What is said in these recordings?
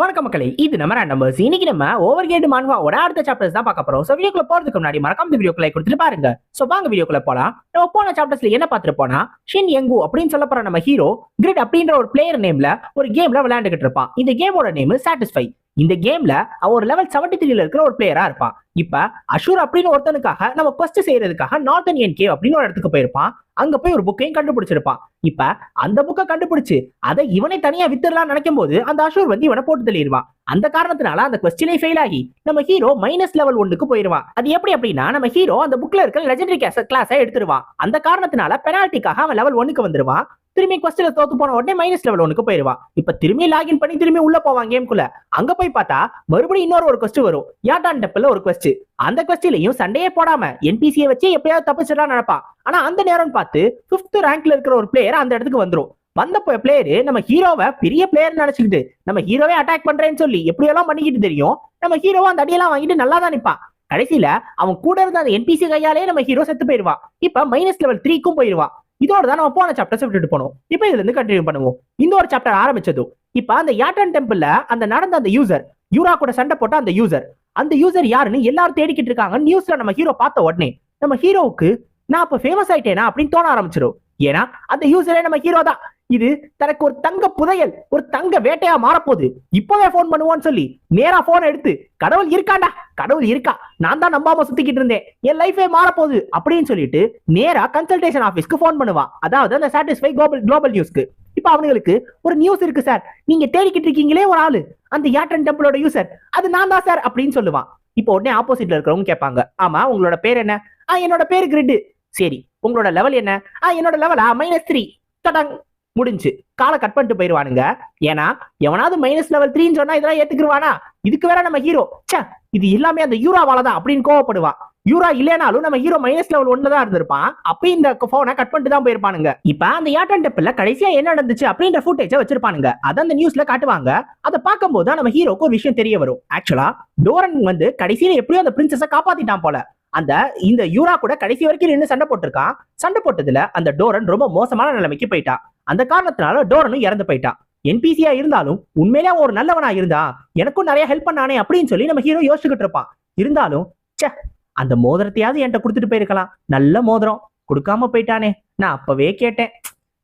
வணக்கம் மக்களே இது நம்ம நம்பர்ஸ் இன்னைக்கு நம்ம ஓவர் கேட் மான்வாவோட அடுத்த சாப்டர்ஸ் தான் பார்க்க போறோம். ஸோ வீடியோக்குள்ள போறதுக்கு முன்னாடி மறக்காம இந்த வீடியோக்குள்ள கொடுத்துட்டு பாருங்க. ஸோ வாங்க வீடியோக்குள்ள போலாம். நம்ம போன சாப்டர்ஸ்ல என்ன பார்த்துட்டு போனா ஷின் எங்கு அப்படின்னு சொல்ல போற நம்ம ஹீரோ கிரிட் அப்படின்ற ஒரு பிளேயர் நேம்ல ஒரு கேம்ல விளையாண்டுகிட்டு இருப்பான். இந்த கேமோட நேம் சாட்டிஸ்ஃபை இந்த கேம்ல அவன் ஒரு லெவல் செவன்டி த்ரீல இருக்கிற ஒரு பிளேயரா இருப்பான். இப்ப அஷூர் அப்படின்னு ஒருத்தனுக்காக நம்ம கொஸ்ட் செய்யறதுக்காக நார்த் என் கேவ் அப்படின்னு ஒரு இடத்துக்கு போயிருப்பான். அங்க போய் ஒரு புக்கையும் கண்டுபிடிச்சிருப்பான். இப்ப அந்த புக்கை கண்டுபிடிச்சு அதை இவனை தனியா வித்துடலாம் நினைக்கும் போது அந்த அஷூர் வந்து இவனை போட்டு தள்ளிடுவான். அந்த காரணத்தினால அந்த கொஸ்டினே ஃபெயில் ஆகி நம்ம ஹீரோ மைனஸ் லெவல் ஒன்றுக்கு போயிருவான். அது எப்படி அப்படின்னா நம்ம ஹீரோ அந்த புக்ல இருக்கிற லெஜெண்டரி கிளாஸை எடுத்துருவான் அந்த காரணத்தினால பெனால்ட்டிக்காக அவன் லெவல் ஒன்னுக்கு வந்துருவான் திரும்பி கொஸ்டில தோத்து போன உடனே மைனஸ் லெவல் ஒன்னுக்கு போயிருவான் இப்ப திரும்பி லாகின் பண்ணி திரும்பி உள்ள போவான் கேம்குள்ள அங்க போய் பார்த்தா மறுபடியும் இன்னொரு ஒரு கொஸ்ட் வரும். யாட்டான் டெப்பில் ஒரு கொஸ்ட் அந்த கொஸ்டிலையும் சண்டையே போடாம என்பிசியை வச்சு எப்படியாவது தப்பிச்சிடலாம் நினைப்பான். ஆனா அந்த நேரம்னு பார்த்து பிப்த் ரேங்க்ல இருக்கிற ஒரு பிளேயர் அந்த இடத்துக்கு வந்துரும். வந்த பிளேயரு நம்ம ஹீரோவை பெரிய பிளேயர் நினைச்சுக்கிட்டு நம்ம ஹீரோவே அட்டாக் பண்றேன்னு சொல்லி எப்படியெல்லாம் பண்ணிக்கிட்டு தெரியும்? நம்ம ஹீரோவை அந்த அடியெல்லாம் வாங்கிட்டு நல்லா தான் நிற்பான் கடைசியில அவன் கூட இருந்த அந்த என்பிசி கையாலே நம்ம ஹீரோ செத்து போயிடுவான் இப்ப மைனஸ் லெவல் த்ரீக்கும் போயிடுவான் இதோட தான் நம்ம போன சாப்டர்ஸ் விட்டுட்டு போனோம். இப்போ இதுல இருந்து கண்டினியூ பண்ணுவோம். இந்த ஒரு சாப்டர் ஆரம்பிச்சதும் இப்போ அந்த யாட்டன் டெம்பிள்ல அந்த நடந்த அந்த யூசர் யூரா கூட சண்டை போட்ட அந்த யூசர் அந்த யூசர் யாருன்னு எல்லாரும் தேடிக்கிட்டு இருக்காங்க. நியூஸ்ல நம்ம ஹீரோ பார்த்த உடனே நம்ம ஹீரோவுக்கு நான் அப்ப ஃபேமஸ் ஆயிட்டேனா? அப்படின்னு தோண ஆரம்பிச்சிடும் ஏன்னா அந்த யூசரே நம்ம ஹீரோ தான். இது தனக்கு ஒரு தங்க புதையல் ஒரு தங்க வேட்டையா மாறப்போகுது. இப்பவே ஃபோன் பண்ணுவோன்னு சொல்லி நேரா போன் எடுத்து கடவுள் இருக்காண்டா? கடவுள் இருக்கா? நான் தான் நம்பாம சுத்திக்கிட்டு இருந்தேன். என் லைஃபே மாறப்போகுது. அப்படின்னு சொல்லிட்டு நேரா கன்சல்டேஷன் ஆபீஸ்க்கு ஃபோன் பண்ணுவான். அதாவது அந்த சாட்டிஸ்ஃபை குளோபல் குளோபல் நியூஸ்க்கு இப்ப அவங்களுக்கு ஒரு நியூஸ் இருக்கு சார் நீங்க தேடிக்கிட்டு இருக்கீங்களே ஒரு ஆளு. அந்த யாட்டன் டெம்பிளோட யூசர் அது நான் தான் சார். அப்படின்னு சொல்லுவான். இப்போ உடனே ஆப்போசிட்ல இருக்கிறவங்க கேட்பாங்க ஆமா உங்களோட பேர் என்ன? ஆ என்னோட பேர் கிரிட் சரி உங்களோட லெவல் என்ன? ஆ என்னோட லெவலா மைனஸ் த்ரீ தடங். முடிஞ்சு. காலை கட் பண்ணிட்டு போயிருவானுங்க. ஏன்னா எவனாவது மைனஸ் லெவல் த்ரீன்னு சொன்னா இதெல்லாம் ஏத்துக்குருவானா? இதுக்கு வேற நம்ம ஹீரோ ச்சே இது எல்லாமே அந்த யூராவால தான் அப்படின்னு கோவப்படுவான் யூரா இல்லைனாலும் நம்ம ஹீரோ மைனஸ் லெவல் ஒன்ல தான் இருந்திருப்பான். அப்ப இந்த போனை கட் பண்ணிட்டு தான் போயிருப்பானுங்க. இப்ப அந்த யாட்டன் டெப்பில் கடைசியா என்ன நடந்துச்சு அப்படின்ற ஃபுட்டேஜை வச்சிருப்பானுங்க. அதை அந்த நியூஸ்ல காட்டுவாங்க. அதை பார்க்கும்போது தான் நம்ம ஹீரோக்கு ஒரு விஷயம் தெரிய வரும். ஆக்சுவலா டோரன் வந்து கடைசியில எப்படியோ அந்த பிரின்சஸை காப்பாத்திட்டான் போல. அந்த இந்த யூரா கூட கடைசி வரைக்கும் நின்று சண்டை போட்டிருக்கான். சண்டை போட்டதுல அந்த டோரன் ரொம்ப மோசமான நிலைமைக்கு போயிட்டான் அந்த காரணத்தினால டோரனும் இறந்து போயிட்டான் என்பிசியா இருந்தாலும் உண்மையிலே ஒரு நல்லவனா இருந்தா எனக்கும் நிறைய ஹெல்ப் பண்ணானே அப்படின்னு சொல்லி நம்ம ஹீரோ யோசிச்சுக்கிட்டு இருப்பான். இருந்தாலும் ச்சே அந்த மோதிரத்தையாவது என்கிட்ட கொடுத்துட்டு போயிருக்கலாம். நல்ல மோதிரம். கொடுக்காம போயிட்டானே. நான் அப்பவே கேட்டேன்.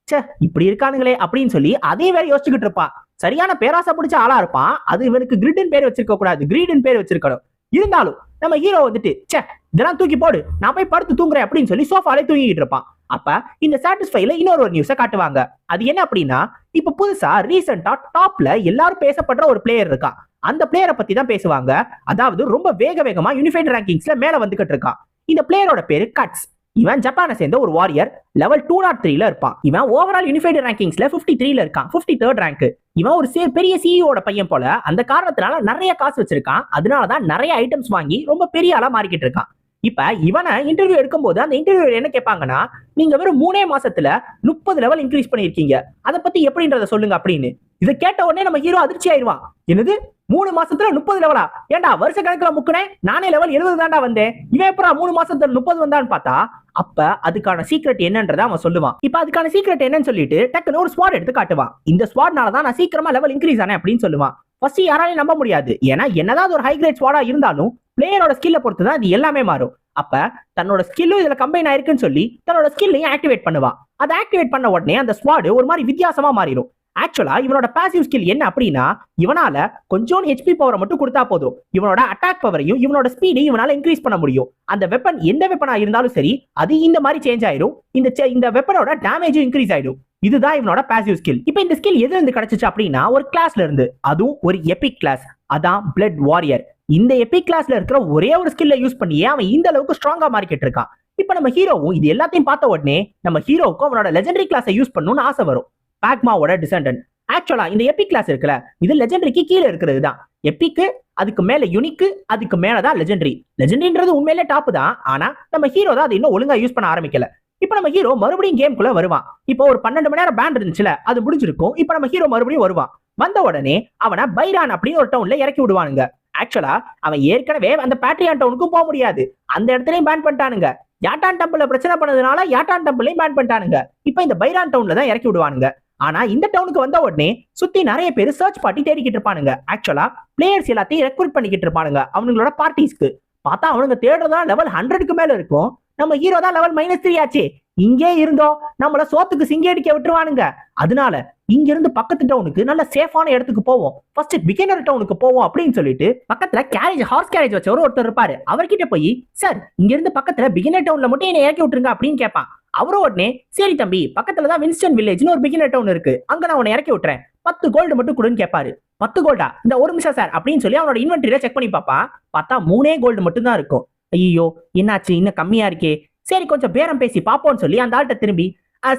ச்சே இப்படி இருக்கானுங்களே அப்படின்னு சொல்லி அதே வேற யோசிச்சுக்கிட்டு இருப்பான். சரியான பேராசை பிடிச்ச ஆளா இருப்பான். அது இவனுக்கு கிரிடன் பேர் வச்சிருக்க கூடாது கிரீடன் பேர் வச்சிருக்கணும். இருந்தாலும் நம்ம ஹீரோ வந்துட்டு ச்சே இதெல்லாம் தூக்கி போடு நான் போய் படுத்து தூங்குறேன் அப்படின்னு சொல்லி சோஃபாலே தூங்கிட்டு இருப்பான். அப்ப இந்த சாட்டிஸ்ஃபைல இன்னொரு ஒரு நியூஸை காட்டுவாங்க. அது என்ன அப்படின்னா இப்ப புதுசா ரீசெண்டா டாப்ல எல்லாரும் பேசப்படுற ஒரு பிளேயர் இருக்கான். அந்த பிளேயரை பத்தி தான் பேசுவாங்க. அதாவது ரொம்ப வேக வேகமா யூனிஃபைட் ரேங்கிங்ஸ்ல மேல வந்துகிட்டு இருக்கான். இந்த பிளேயரோட பேரு கட்ஸ் இவன் ஜப்பானை சேர்ந்த ஒரு வாரியர் லெவல் டூ நாட் த்ரீல இருப்பான். இவன் ஓவரால் யூனிஃபைடு ரேங்கிங்ஸ்ல பிப்டி த்ரீல இருக்கான். பிப்டி தேர்ட் ரேங்க் இவன் ஒரு பெரிய சிஇஓட பையன் போல அந்த காரணத்தினால நிறைய காசு வச்சிருக்கான். அதனாலதான் நிறைய ஐட்டம்ஸ் வாங்கி ரொம்ப பெரிய ஆளா மாறிக்கிட்டு இருக்கான். இப்ப இவனை இன்டர்வியூ எடுக்கும்போது அந்த இன்டர்வியூ என்ன கேட்பாங்கன்னா நீங்க வெறும் மூணே மாசத்துல முப்பது லெவல் இன்க்ரீஸ் பண்ணிருக்கீங்க அதை பத்தி எப்படின்றத சொல்லுங்க அப்படின்னு. இதை கேட்ட உடனே நம்ம ஹீரோ அதிர்ச்சி ஆயிடுவான். என்னது? மூணு மாசத்துல முப்பது லெவலா ஏண்டா வருஷ கணக்குல முக்குனேன் நானே லெவல் எழுபது தாண்டா வந்தேன். இவன் எப்பரா மூணு மாசத்துல முப்பது வந்தான்னு பார்த்தா அப்ப அதுக்கான சீக்ரெட் என்னன்றத அவன் சொல்லுவான். இப்ப அதுக்கான சீக்ரெட் என்னன்னு சொல்லிட்டு டக்குன்னு ஒரு ஸ்வாட் எடுத்து காட்டுவான். இந்த ஸ்வாட்னால தான் நான் சீக்கிரமா லெவல் இன்க்ரீஸ் ஆனேன் அப்படின்னு சொல்லுவான். ஃபர்ஸ்ட் யாராலையும் நம்ப முடியாது. ஏன்னா என்னதான் ஒரு ஹை கிரேட் ஸ்வாடா இருந்தாலும் பிளேயரோட ஸ்கில்ல பொறுத்து தான் இது எல்லாமே மாறும். அப்ப தன்னோட ஸ்கில்லும் இதுல கம்பைன் ஆயிருக்குன்னு சொல்லி தன்னோட ஸ்கில்லையும் ஆக்டிவேட் பண்ணுவான். அதை ஆக்டிவேட் பண்ண உடனே அந்த ஸ்வாடு ஒரு மாதிரி வித்தியாசமா மாறிடும். ஆக்சுவலா இவனோட பாசிவ் ஸ்கில் என்ன அப்படின்னா இவனால கொஞ்சம் ஹெச்பி பவரை மட்டும் கொடுத்தா போதும். இவனோட அட்டாக் பவரையும் இவனோட ஸ்பீடையும் இவனால இன்க்ரீஸ் பண்ண முடியும். அந்த வெப்பன் எந்த வெப்பனா இருந்தாலும் சரி அது இந்த மாதிரி சேஞ்ச் ஆயிடும் இந்த இந்த வெப்பனோட டேமேஜும் இன்க்ரீஸ் ஆயிடும். இதுதான் இவனோட பாசிவ் ஸ்கில் இப்போ இந்த ஸ்கில் எதுல இருந்து கிடைச்சிச்சு அப்படின்னா ஒரு கிளாஸ்ல இருந்து. அதுவும் ஒரு எபிக் கிளாஸ் அதான் பிளட் வாரியர் இந்த எபிக் கிளாஸ்ல இருக்கிற ஒரே ஒரு ஸ்கில்ல யூஸ் பண்ணியே அவன் இந்த அளவுக்கு ஸ்ட்ராங்கா மாறிக்கிட்டு இருக்கான். இப்போ நம்ம ஹீரோவும் இது எல்லாத்தையும் பார்த்த உடனே நம்ம ஹீரோவுக்கும் அவனோட லெஜெண்டரி கிளாஸை யூஸ் பண்ணணும்னு ஆசை வரும். பேக்மாவோட டிசெண்டன்ட் ஆக்சுவலா இந்த எபிக் கிளாஸ் இருக்குல்ல இது லெஜெண்டரிக்கு கீழே இருக்கிறது தான் எப்பிக்கு அதுக்கு மேல யுனிக்கு அதுக்கு மேல தான் லெஜெண்டரி லெஜெண்டரின்றது உண்மையிலே டாப் தான். ஆனா நம்ம ஹீரோ தான் அதை இன்னும் ஒழுங்கா யூஸ் பண்ண ஆரம்பிக்கல. இப்போ நம்ம ஹீரோ மறுபடியும் கேம்குள்ள வருவான். இப்போ ஒரு பன்னெண்டு மணி நேரம் பேண்ட் இருந்துச்சுல அது முடிஞ்சிருக்கும். இப்போ நம்ம ஹீரோ மறுபடியும் வருவான். வந்த உடனே அவனை பைரான் அப்படின்னு ஒரு டவுன்ல இறக்கி விடுவானுங்க. ஆக்சுவலா அவன் ஏற்கனவே அந்த பேட்ரியான் டவுனுக்கும் போக முடியாது. அந்த இடத்துலயும் பேன் பண்ணிட்டானுங்க. யாட்டான் டெம்பிள்ல பிரச்சனை பண்ணதுனால யாட்டான் டெம்பிளையும் பேன் பண்ணிட்டானுங்க. இப்போ இந்த பைரான் டவுன்ல தான் இறக்கி விடுவானுங்க. ஆனா இந்த டவுனுக்கு வந்த உடனே சுத்தி நிறைய பேர் சர்ச் பார்ட்டி தேடிக்கிட்டு இருப்பானுங்க. ஆக்சுவலா பிளேயர்ஸ் எல்லாத்தையும் ரெக்ரூட் பண்ணிக்கிட்டு இருப்பானுங்க. அவங்களோட பார்ட்டிஸ்க்கு பார்த்தா அவனுங்க தேடுறதா லெவல் ஹண்ட்ரடுக்கு மேல இருக்கும். நம்ம ஹீரோ தான் லெவல் மைனஸ் த்ரீ ஆச்சு. இங்கே இருந்தோம் நம்மள சோத்துக்கு சிங்கடிக்க விட்டுருவானுங்க. அதனால இங்க இருந்து பக்கத்து டவுனுக்கு நல்ல சேஃபான இடத்துக்கு போவோம். ஃபர்ஸ்ட் பிகினர் டவுனுக்கு போவோம் அப்படின்னு சொல்லிட்டு பக்கத்துல கேரேஜ் ஹார்ஸ் கேரேஜ் வச்சவர் ஒருத்தர் இருப்பாரு. அவர்கிட்ட போய் சார் இங்க இருந்து பக்கத்துல பிகினர் டவுன்ல மட்டும் என்ன இறக்கி விட்டுருங்க அப்படின்னு கேட்பான் அவரும் உடனே சரி தம்பி பக்கத்துல தான் வின்ஸ்டன் வில்லேஜ்னு ஒரு பிகினர் டவுன் இருக்கு. அங்க நான் உன்னை இறக்கி விட்டுறேன். பத்து கோல்டு மட்டும் கொடுன்னு கேட்பாரு பத்து கோல்டா இந்த ஒரு நிமிஷம் சார் அப்படின்னு சொல்லி அவனோட இன்வென்ட்ரியில செக் பண்ணி பாப்பா. பார்த்தா மூணே கோல்டு மட்டும் தான் இருக்கும். ஐயோ என்னாச்சு? இன்னும் கம்மியா இருக்கே. சரி கொஞ்சம் பேரம் பேசி பாப்போம்னு சொல்லி அந்த ஆள்கிட்ட திரும்பி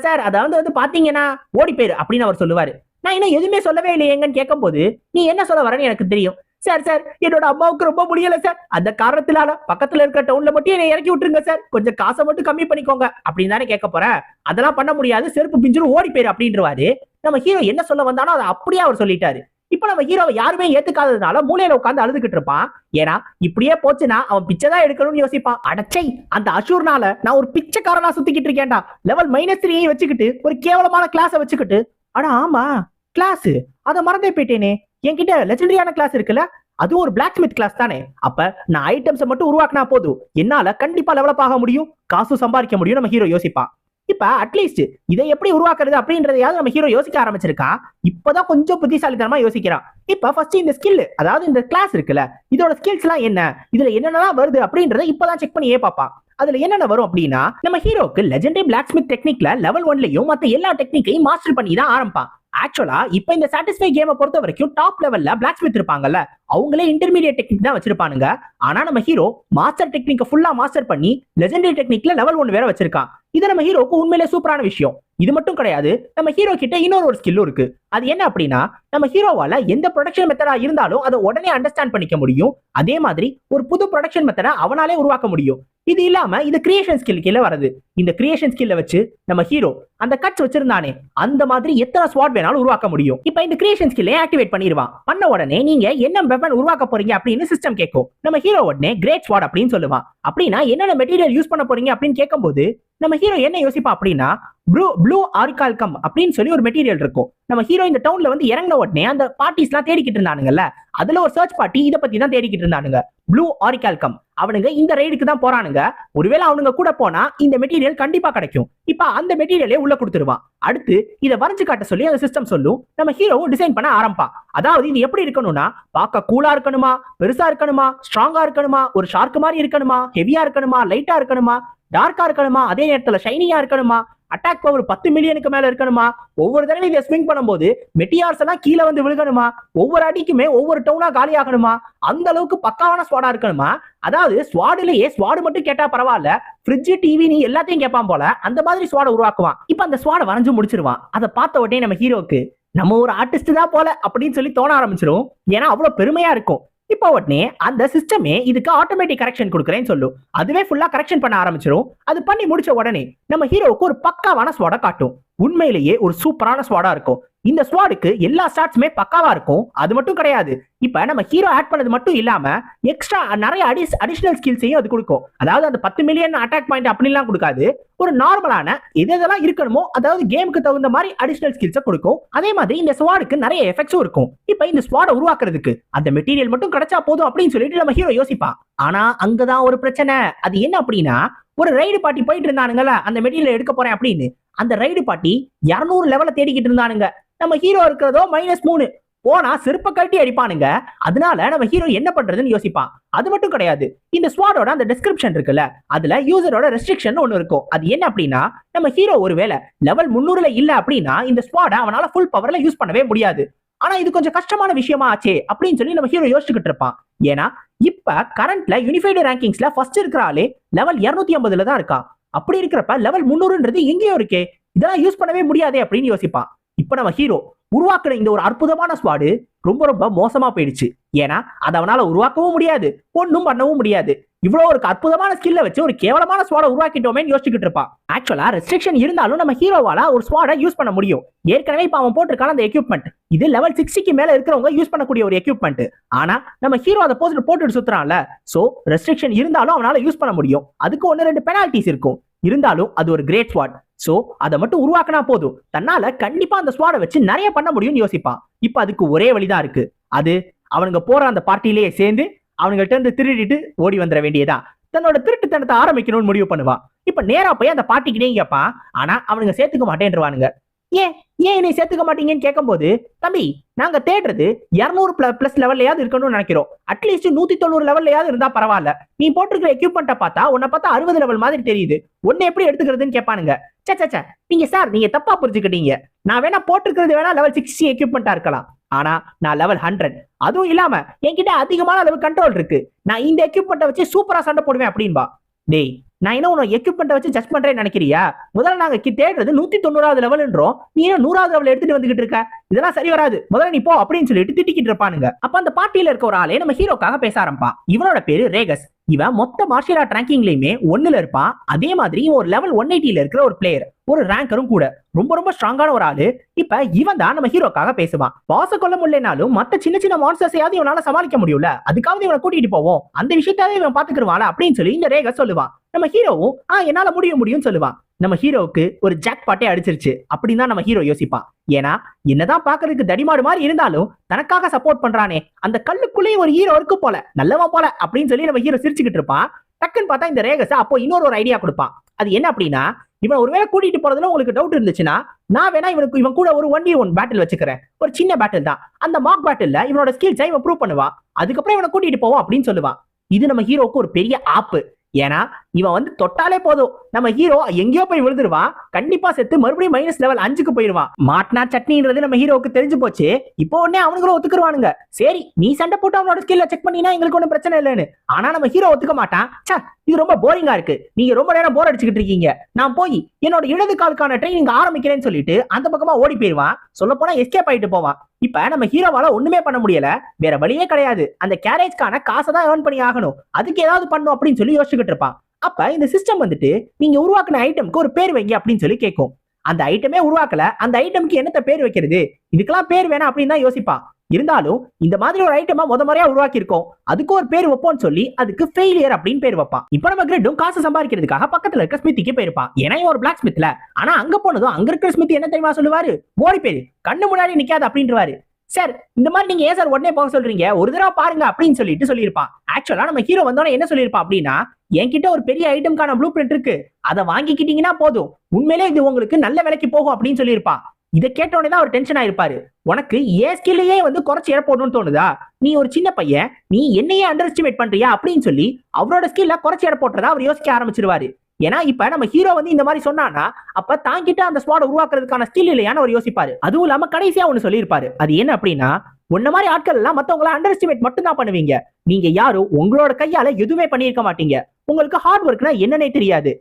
சார் அதாவது வந்து பாத்தீங்கன்னா ஓடி போயிரு அப்படின்னு அவர் சொல்லுவாரு. நான் இன்னும் எதுவுமே சொல்லவே இல்லையேங்கன்னு கேட்கும் போது நீ என்ன சொல்ல வரேன்னு எனக்கு தெரியும். சார் சார் என்னோட அம்மாவுக்கு ரொம்ப முடியல சார் அந்த காரணத்தினால பக்கத்துல இருக்க டவுன்ல மட்டும் என்னை இறக்கி விட்டுருங்க சார் கொஞ்சம் காசை மட்டும் கம்மி பண்ணிக்கோங்க அப்படின்னு தானே கேட்க போறேன். அதெல்லாம் பண்ண முடியாது. செருப்பு பிஞ்சிரும் ஓடி போயிரு அப்படின்றவாரு. நம்ம ஹீரோ என்ன சொல்ல வந்தானோ அதை அப்படியே அவர் சொல்லிட்டாரு. இப்ப நம்ம ஹீரோவை யாருமே ஏத்துக்காததுனால மூலையில உட்காந்து அழுதுகிட்டு இருப்பான். ஏன்னா இப்படியே போச்சுன்னா அவன் பிச்சை தான் எடுக்கணும்னு யோசிப்பான். அடச்சை அந்த அஷூர்னால நான் ஒரு பிச்சைக்காரனா சுத்திக்கிட்டு இருக்கேன்டா. லெவல் மைனஸ் த்ரீயும் வச்சுக்கிட்டு ஒரு கேவலமான கிளாஸை வச்சுக்கிட்டு. ஆனா ஆமா கிளாஸ் அதை மறந்தே போயிட்டேனே. என்கிட்ட லெஜெண்டரியான கிளாஸ் இருக்குல்ல அதுவும் ஒரு பிளாக் ஸ்மித் கிளாஸ் தானே. அப்ப நான் ஐட்டம்ஸை மட்டும் உருவாக்கினா போதும். என்னால கண்டிப்பா டெவலப் ஆக முடியும். காசும் சம்பாதிக்க முடியும் நம்ம ஹீரோ யோசிப்பான் இப்ப அட்லீஸ்ட் இதை எப்படி உருவாக்குறது அப்படின்றதையாவது நம்ம ஹீரோ யோசிக்க ஆரம்பிச்சிருக்கான் இப்பதான் கொஞ்சம் புத்திசாலித்தனமா யோசிக்கிறான். இப்ப ஃபர்ஸ்ட் இந்த ஸ்கில் அதாவது இந்த கிளாஸ் இருக்குல்ல இதோட ஸ்கில்ஸ் எல்லாம் என்ன? இதுல என்னென்னலாம் வருது அப்படின்றத இப்பதான் செக் பண்ணியே பார்ப்பான் அதுல என்னென்ன வரும் அப்படின்னா நம்ம ஹீரோக்கு லெஜெண்டரி பிளாக் ஸ்மித் டெக்னிக்ல லெவல் ஒன்லயும் மத்த எல்லா டெக்னிக்கையும் மாஸ்டர் பண்ணி தான் ஆரம்பிப்பான். ஆக்சுவலா இப்ப இந்த சாட்டிஸ்ஃபை கேமை பொறுத்த வரைக்கும் டாப் லெவல்ல பிளாக் ஸ்மித் இருப்பாங்கல்ல அவங்களே இன்டர்மீடியட் டெக்னிக் தான் வச்சிருப்பானுங்க. ஆனா நம்ம ஹீரோ மாஸ்டர் டெக்னிக்கை ஃபுல்லா மாஸ்டர் பண்ணி லெஜெண்டரி டெக்னிக்ல லெவல் ஒன்று வேற வச்சிருக்கான். இது நம்ம ஹீரோக்கு உண்மையிலே சூப்பரான விஷயம். இது மட்டும் கிடையாது நம்ம ஹீரோ கிட்ட இன்னொரு ஒரு ஸ்கில்லும் இருக்கு. அது என்ன அப்படின்னா நம்ம ஹீரோவால எந்த ப்ரொடக்ஷன் மெத்தடா இருந்தாலும் அதை உடனே அண்டர்ஸ்டாண்ட் பண்ணிக்க முடியும். அதே மாதிரி ஒரு புது ப்ரொடக்ஷன் மெத்தடை அவனாலே உருவாக்க முடியும். இது இல்லாம இது கிரியேஷன் ஸ்கில் கீழே வருது இந்த கிரியேஷன் ஸ்கில்ல வச்சு நம்ம ஹீரோ அந்த கட்ஸ் வச்சிருந்தானே அந்த மாதிரி எத்தனை ஸ்வாட் வேணாலும் உருவாக்க முடியும். இப்போ இந்த கிரியேஷன் ஸ்கில்லை ஆக்டிவேட் பண்ணிடுவான். பண்ண உடனே நீங்க என்ன வெப்பன் உருவாக்க போறீங்க அப்படின்னு சிஸ்டம் கேட்கும். நம்ம ஹீரோ உடனே கிரேட் ஸ்வாட் அப்படின்னு சொல்லுவான். அப்படின்னா என்னென்ன மெட்டீரியல் யூஸ் பண்ண போறீங்க அப்படின்னு கேட்கும்போது நம்ம ஹீரோ என்ன யோசிப்பா அப்படின்னா ப்ளூ ப்ளூ ஆர்கால்கம் அப்படின்னு சொல்லி ஒரு மெட்டீரியல் இருக்கும். நம்ம ஹீரோ இந்த டவுன்ல வந்து இறங்கின உடனே அந்த பார்ட்டிஸ்லாம் தேடிக்கிட்டு இருந்தானுங்கல்ல அதுல ஒரு சர்ச் பார்ட்டி இதை பத்தி தான் தேடிக்கிட்டு இருந்தானுங்க. ப்ளூ ஆரிகால்கம் அவனுங்க இந்த ரைடுக்கு தான் போறானுங்க. ஒருவேளை அவனுங்க கூட போனா இந்த மெட்டீரியல் கண்டிப்பா கிடைக்கும். இப்ப அந்த மெட்டீரியலே உள்ள கொடுத்துருவான். அடுத்து இதை வரைஞ்சு காட்ட சொல்லி அந்த சிஸ்டம் சொல்லும். நம்ம ஹீரோவும் டிசைன் பண்ண ஆரம்பா அதாவது இது எப்படி இருக்கணும்னா பார்க்க கூலா இருக்கணுமா பெருசா இருக்கணுமா ஸ்ட்ராங்கா இருக்கணுமா ஒரு ஷார்க் மாதிரி இருக்கணுமா ஹெவியா இருக்கணுமா லைட்டா இருக்கணுமா டார்க்கா இருக்கணுமா அதே நேரத்துல ஷைனியா இருக்கணுமா அட்டாக் பவர் பத்து மில்லியனுக்கு மேல இருக்கணுமா? ஒவ்வொரு தடவை இதை ஸ்விங் பண்ணும்போது மெட்டியார்ஸ் எல்லாம் கீழே வந்து விழுகணுமா? ஒவ்வொரு அடிக்குமே ஒவ்வொரு டவுனா காலி ஆகணுமா அந்த அளவுக்கு பக்காவான ஸ்வாடா இருக்கணுமா? அதாவது ஸ்வாடிலேயே ஸ்வாடு மட்டும் கேட்டா பரவாயில்ல. ஃப்ரிட்ஜ் டிவி நீ எல்லாத்தையும் கேட்பான் போல அந்த மாதிரி ஸ்வாட உருவாக்குவான். இப்ப அந்த ஸ்வாட வரைஞ்சு முடிச்சிருவான். அதை பார்த்த உடனே நம்ம ஹீரோக்கு நம்ம ஒரு ஆர்டிஸ்ட் தான் போல அப்படின்னு சொல்லி தோண ஆரம்பிச்சிடும் ஏன்னா அவ்வளவு பெருமையா இருக்கும். இப்போ உடனே அந்த சிஸ்டமே இதுக்கு ஆட்டோமேட்டிக் கரெக்ஷன் கொடுக்குறேன்னு சொல்லும் அதுவே ஃபுல்லா கரெக்ஷன் பண்ண ஆரம்பிச்சிடும் அது பண்ணி முடிச்ச உடனே நம்ம ஹீரோவுக்கு ஒரு பக்காவான ஸ்வாடை காட்டும். உண்மையிலேயே ஒரு சூப்பரான ஸ்வாடா இருக்கும். இந்த ஸ்வாடுக்கு எல்லா ஸ்டாட்ஸுமே பக்காவா இருக்கும். அது மட்டும் கிடையாது. இப்ப நம்ம ஹீரோ ஆட் பண்ணது மட்டும் இல்லாம எக்ஸ்ட்ரா நிறைய அடிஸ் அடிஷனல் ஸ்கில்ஸையும் அது கொடுக்கும். அதாவது அந்த பத்து மில்லியன் அட்டாக் பாயிண்ட் அப்படிலாம் கொடுக்காது. ஒரு நார்மலான எது எதெல்லாம் இருக்கணுமோ அதாவது கேமுக்கு தகுந்த மாதிரி அடிஷனல் ஸ்கில்ஸை கொடுக்கும். அதே மாதிரி இந்த ஸ்வாடுக்கு நிறைய எஃபெக்ட்ஸும் இருக்கும். இப்ப இந்த ஸ்வாடை உருவாக்குறதுக்கு அந்த மெட்டீரியல் மட்டும் கிடைச்சா போதும் அப்படின்னு சொல்லிட்டு நம்ம ஹீரோ யோசிப்பான். ஆனா அங்கதான் ஒரு பிரச்சனை. அது என்ன அப்படின்னா ஒரு ரைடு பாட்டி போயிட்டு இருந்தானுங்கல்ல அந்த மெட்டீரியல் எடுக்க போறேன் அப்படின்னு. அந்த ரைடு பாட்டி இரநூறு லெவலை தேடிக்கிட்டு இருந்தானுங்க. நம்ம ஹீரோ இருக்கிறதோ மைனஸ் மூணு. போனா செருப்ப கட்டி அடிப்பானுங்க. அதனால நம்ம ஹீரோ என்ன பண்றதுன்னு யோசிப்பான். அது மட்டும் கிடையாது. இந்த ஸ்வாடோட அந்த டிஸ்கிரிப்ஷன் இருக்குல்ல அதுல யூசரோட ரெஸ்ட்ரிக்ஷன் ஒன்னு இருக்கும். அது என்ன அப்படின்னா நம்ம ஹீரோ ஒருவேளை லெவல் முன்னூறுல இல்ல அப்படின்னா இந்த ஸ்வாட அவனால ஃபுல் பவர்ல யூஸ் பண்ணவே முடியாது. ஆனா இது கொஞ்சம் கஷ்டமான விஷயமா ஆச்சே அப்படின்னு சொல்லி நம்ம ஹீரோ யோசிச்சுக்கிட்டு இருப்பான். ஏன்னா இப்ப கரண்ட்ல யூனிஃபைடு ரேங்கிங்ஸ்ல ஃபர்ஸ்ட் இருக்கிற ஆளே லெவல் இருநூத்தி ஐம்பதுல தான் இருக்கான் அப்படி இருக்கிறப்ப லெவல் முன்னூறுன்றது எங்கேயோ இருக்கே. இதெல்லாம் யூஸ் பண்ணவே முடியாதே அப்படின்னு யோசிப்பான். இப்ப நம்ம ஹீரோ உருவாக்குற இந்த ஒரு அற்புதமான ஸ்வாடு ரொம்ப ரொம்ப மோசமா போயிடுச்சு. ஏன்னா அதை அவனால உருவாக்கவும் முடியாது ஒன்றும் பண்ணவும் முடியாது. இவ்வளவு ஒரு அற்புதமான ஸ்கில்ல வச்சு ஒரு கேவலமான ஸ்வாட உருவாக்கிட்டோமேன்னு யோசிச்சுக்கிட்டு இருப்பான். ஆக்சுவலா ரெஸ்ட்ரிக்ஷன் இருந்தாலும் நம்ம ஹீரோவால ஒரு ஸ்வாட யூஸ் பண்ண முடியும். ஏற்கனவே இப்ப அவன் போட்டிருக்கான அந்த எக்யூப்மெண்ட் இது லெவல் சிக்ஸ்டிக்கு மேல இருக்கிறவங்க யூஸ் பண்ணக்கூடிய ஒரு எக்யூப்மெண்ட் ஆனா நம்ம ஹீரோ அதை போஸ்ட் போட்டுட்டு சுத்துறான்ல சோ ரெஸ்ட்ரிக்ஷன் இருந்தாலும் அவனால யூஸ் பண்ண முடியும். அதுக்கு ஒன்னு ரெண்டு பெனால்டிஸ் இருக்கும். இருந்தாலும் அது ஒரு கிரேட் ஸ்வாட் சோ அதை மட்டும் உருவாக்கினா போதும். தன்னால கண்டிப்பா அந்த ஸ்வாட வச்சு நிறைய பண்ண முடியும்னு யோசிப்பான். இப்ப அதுக்கு ஒரே வழிதான் இருக்கு. அது அவனுங்க போற அந்த பார்ட்டிலேயே சேர்ந்து அவனுங்கள்ட்ட இருந்து திருடிட்டு ஓடி வந்துட வேண்டியதா. தன்னோட திருட்டுத்தனத்தை ஆரம்பிக்கணும்னு முடிவு பண்ணுவான். இப்ப நேரா போய் அந்த பாட்டிக்கிட்டே கேட்பான் ஆனா அவனுங்க சேர்த்துக்க மாட்டேன்ருவானுங்க ஏன்? ஏன் என்னை சேர்த்துக்க மாட்டீங்கன்னு கேட்கும்போது தம்பி நாங்க தேடுறது இருநூறு பிளஸ் லெவல்லையாவது இருக்கணும்னு நினைக்கிறோம். அட்லீஸ்ட் நூத்தி தொண்ணூறு லெவல்லையாவது இருந்தா பரவாயில்ல. நீ போட்டிருக்கிற எக்யூப்மெண்ட்டை பார்த்தா உன்னை பார்த்தா அறுபது லெவல் மாதிரி தெரியுது. உன்னை எப்படி எடுத்துக்கிறதுன்னு கேட்பானுங்க சே சே, நீங்க சார் நீங்க தப்பா புரிஞ்சுக்கிட்டீங்க. நான் வேணா போட்டிருக்கிறது வேணா லெவல் சிக்ஸ்டி எக்யூப்மெண்டா இருக்கலாம். ஆனா நான் லெவல் ஹண்ட்ரட் அதுவும் இல்லாம என்கிட்ட அதிகமான அளவு கண்ட்ரோல் இருக்கு. நான் இந்த எக்யூப்மெண்ட்டை வச்சு சூப்பரா சண்டை போடுவேன் அப்படின்பா. டேய் நான் என்ன உன எக்யூப்மெண்ட்டை வச்சு ஜட்ஜ் பண்றேன்னு நினைக்கிறியா? முதல்ல நாங்க தேடுறது நூத்தி தொண்ணூறாவது லெவல்ன்றோம் நீ என்ன நூறாவது லெவல் எடுத்துட்டு வந்துகிட்டு இருக்க? இதெல்லாம் சரி வராது. முதல்ல நீ போ அப்படின்னு சொல்லிட்டு திட்டிக்கிட்டு இருப்பானுங்க. அப்ப அந்த பார்ட்டியில இருக்க ஒரு ஆளே நம்ம ஹீரோக்காக பேச ஆரம்பிப்பான். இவனோட பேரு ரேகஸ். இவன் மொத்த மார்ஷியல் ஆர்ட் ரேங்கிங்லயுமே ஒன்னுல இருப்பான் அதே மாதிரி ஒரு லெவல் ஒன் எயிட்டில இருக்கிற ஒரு பிளேயர் ஒரு ரேங்கரும் கூட. ரொம்ப ரொம்ப ஸ்ட்ராங்கான ஒரு ஆளு. இப்ப இவன் தான் நம்ம ஹீரோக்காக பேசுவான். பாச கொல்ல முடியலனாலும் மத்த சின்ன சின்ன மான்சர்ஸையாவது இவனால சமாளிக்க முடியும்ல? அதுக்காவது இவனை கூட்டிட்டு போவோம். அந்த விஷயத்தாவே இவன் பாத்துக்கிருவான் அப்படின்னு சொல்லி இந்த ரேக சொல்லுவான். நம்ம ஹீரோவும் ஆஹ் என்னால முடியும் முடியும் சொல்லுவான். நம்ம ஹீரோவுக்கு ஒரு ஜாக் பாட்டே அடிச்சிருச்சு. அப்படின்னு தான் நம்ம ஹீரோ யோசிப்பான். ஏன்னா என்னதான் பாக்குறதுக்கு தடிமாடு மாதிரி இருந்தாலும் தனக்காக சப்போர்ட் பண்றானே. அந்த கல்லுக்குள்ளேயும் ஒரு ஹீரோ இருக்கு போல. நல்லவன் போல அப்படின்னு சொல்லி நம்ம ஹீரோ சிரிச்சுக்கிட்டு இருப்பான். டக்குன்னு பார்த்தா இந்த ரேகஸ் அப்போ இன்னொரு ஒரு ஐடியா கொடுப்பான். அது என்ன அப்படின்னா இவன் ஒருவேளை கூட்டிட்டு போறதுல உங்களுக்கு டவுட் இருந்துச்சுன்னா நான் வேணா இவனுக்கு இவன் கூட ஒரு ஒன் வி ஒன் பேட்டில் வச்சுக்கிறேன். ஒரு சின்ன பேட்டில் தான். அந்த மாக் பேட்டில் இவனோட ஸ்கில்ஸை இவன் ப்ரூவ் பண்ணுவான். அதுக்கப்புறம் இவனை கூட்டிட்டு போவோம் அப்படின்னு சொல்லுவான். இது நம்ம ஹீரோவுக்கு ஒரு பெரிய ஆப்பு. ஏன்னா இவன் வந்து தொட்டாலே போதும். நம்ம ஹீரோ எங்கேயோ போய் விழுந்துருவான். கண்டிப்பா செத்து மறுபடியும் மைனஸ் லெவல் அஞ்சுக்கு போயிருவான் மாட்னா சட்னின்றது நம்ம ஹீரோவுக்கு தெரிஞ்சு போச்சு. இப்போ உடனே அவனுங்களும் ஒத்துக்குருவானுங்க. சரி நீ சண்டை போட்டு அவனோட ஸ்கில்ல செக் பண்ணினா எங்களுக்கு ஒன்றும் பிரச்சனை இல்லைன்னு. ஆனா நம்ம ஹீரோ ஒத்துக்க மாட்டான். ச்சே இது ரொம்ப போரிங்கா இருக்கு. நீங்க ரொம்ப நேரம் போர் அடிச்சுக்கிட்டு இருக்கீங்க. நான் போய் என்னோட இடது காலுக்கான ட்ரைனிங் ஆரம்பிக்கிறேன்னு சொல்லிட்டு அந்த பக்கமா ஓடி போயிருவான் சொல்ல போனா எஸ்கேப் ஆயிட்டு போவான். இப்ப நம்ம ஹீரோவால ஒண்ணுமே பண்ண முடியல. வேற வழியே கிடையாது. அந்த கேரேஜ்க்கான காசை தான் ஏர்ன் பண்ணி ஆகணும். அதுக்கு ஏதாவது பண்ணும் அப்படின்னு சொல்லி யோசிச்சுக்கிட்டு இருப்பான். அப்ப இந்த சிஸ்டம் வந்துட்டு நீங்க உருவாக்குன ஐட்டம்க்கு ஒரு பேர் வைங்க அப்படின்னு சொல்லி கேட்கும் அந்த ஐட்டமே உருவாக்கல அந்த ஐட்டம்க்கு என்னத்த பேர் வைக்கிறது? இதுக்கெல்லாம் பேர் வேணாம் அப்படின்னு தான் யோசிப்பான் இருந்தாலும் இந்த மாதிரி ஒரு ஐட்டமா முத முறையா உருவாக்கி இருக்கோம் அதுக்கு ஒரு பேர் வைப்போம்னு சொல்லி அதுக்கு ஃபெயிலியர் அப்படின்னு பேர் வைப்பான் இப்ப நம்ம கிரெட்டும் காசு சம்பாதிக்கிறதுக்காக பக்கத்துல இருக்க ஸ்மித்திக்கு போயிருப்பான் ஏன்னா ஒரு பிளாக் ஸ்மித்ல ஆனா அங்க போனதும் அங்க இருக்கிற ஸ்மித் என்ன தெரியுமா சொல்லுவாரு? ஓடி பேரு கண்ணு முன்னாடி நிக்காது அப்படின்றவாரு. சார் இந்த மாதிரி நீங்க ஏன் சார் உடனே போக சொல்றீங்க? ஒரு தடவை பாருங்க அப்படின்னு சொல்லிட்டு சொல்லியிருப்பான். ஆக்சுவலா நம்ம ஹீரோ வந்தோட என்ன சொல்லியிருப்பான் அப்படின்னா என்கிட்ட ஒரு பெரிய ஐட்டம்கான ப்ளூ பிரிண்ட் இருக்கு. அதை வாங்கிக்கிட்டீங்கன்னா போதும். உண்மையிலே இது உங்களுக்கு நல்ல விலைக்கு போகும் அப்படின்னு சொல்லியிருப்பான். இதை கேட்டோடனே தான் அவர் டென்ஷன் ஆயிருப்பாரு. உனக்கு ஏன் ஸ்கில்லையே வந்து குறைச்சி இட போடணும்னு தோணுதா? நீ ஒரு சின்ன பையன். நீ என்னையே அண்டர் எஸ்டிமேட் பண்றியா? அப்படின்னு சொல்லி அவரோட ஸ்கில்ல குறைச்சி இட போட்டுறதா அவர் யோசிக்க ஆரம்பிச்சிருவாரு. ஏன்னா இப்ப நம்ம ஹீரோ வந்து இந்த மாதிரி சொன்னானா அப்ப தாங்கிட்ட அந்த ஸ்குவாட உருவாக்குறதுக்கான ஸ்டில் இல்லையான்னு அவர் யோசிப்பாரு. அதுவும் இல்லாம கடைசியா ஒண்ணு சொல்லியிருப்பாரு. அது என்ன அப்படின்னா உன்ன மாதிரி ஆட்கள் எல்லாம் மத்தவங்களை அண்டர் எஸ்டிமேட் மட்டும் தான் பண்ணுவீங்க. நீங்க யாரும் உங்களோட கையால எதுவுமே பண்ணியிருக்க மாட்டீங்க. உங்களுக்கு ஹார்ட் ஒர்க்னா என்னன்னே தெரியாது.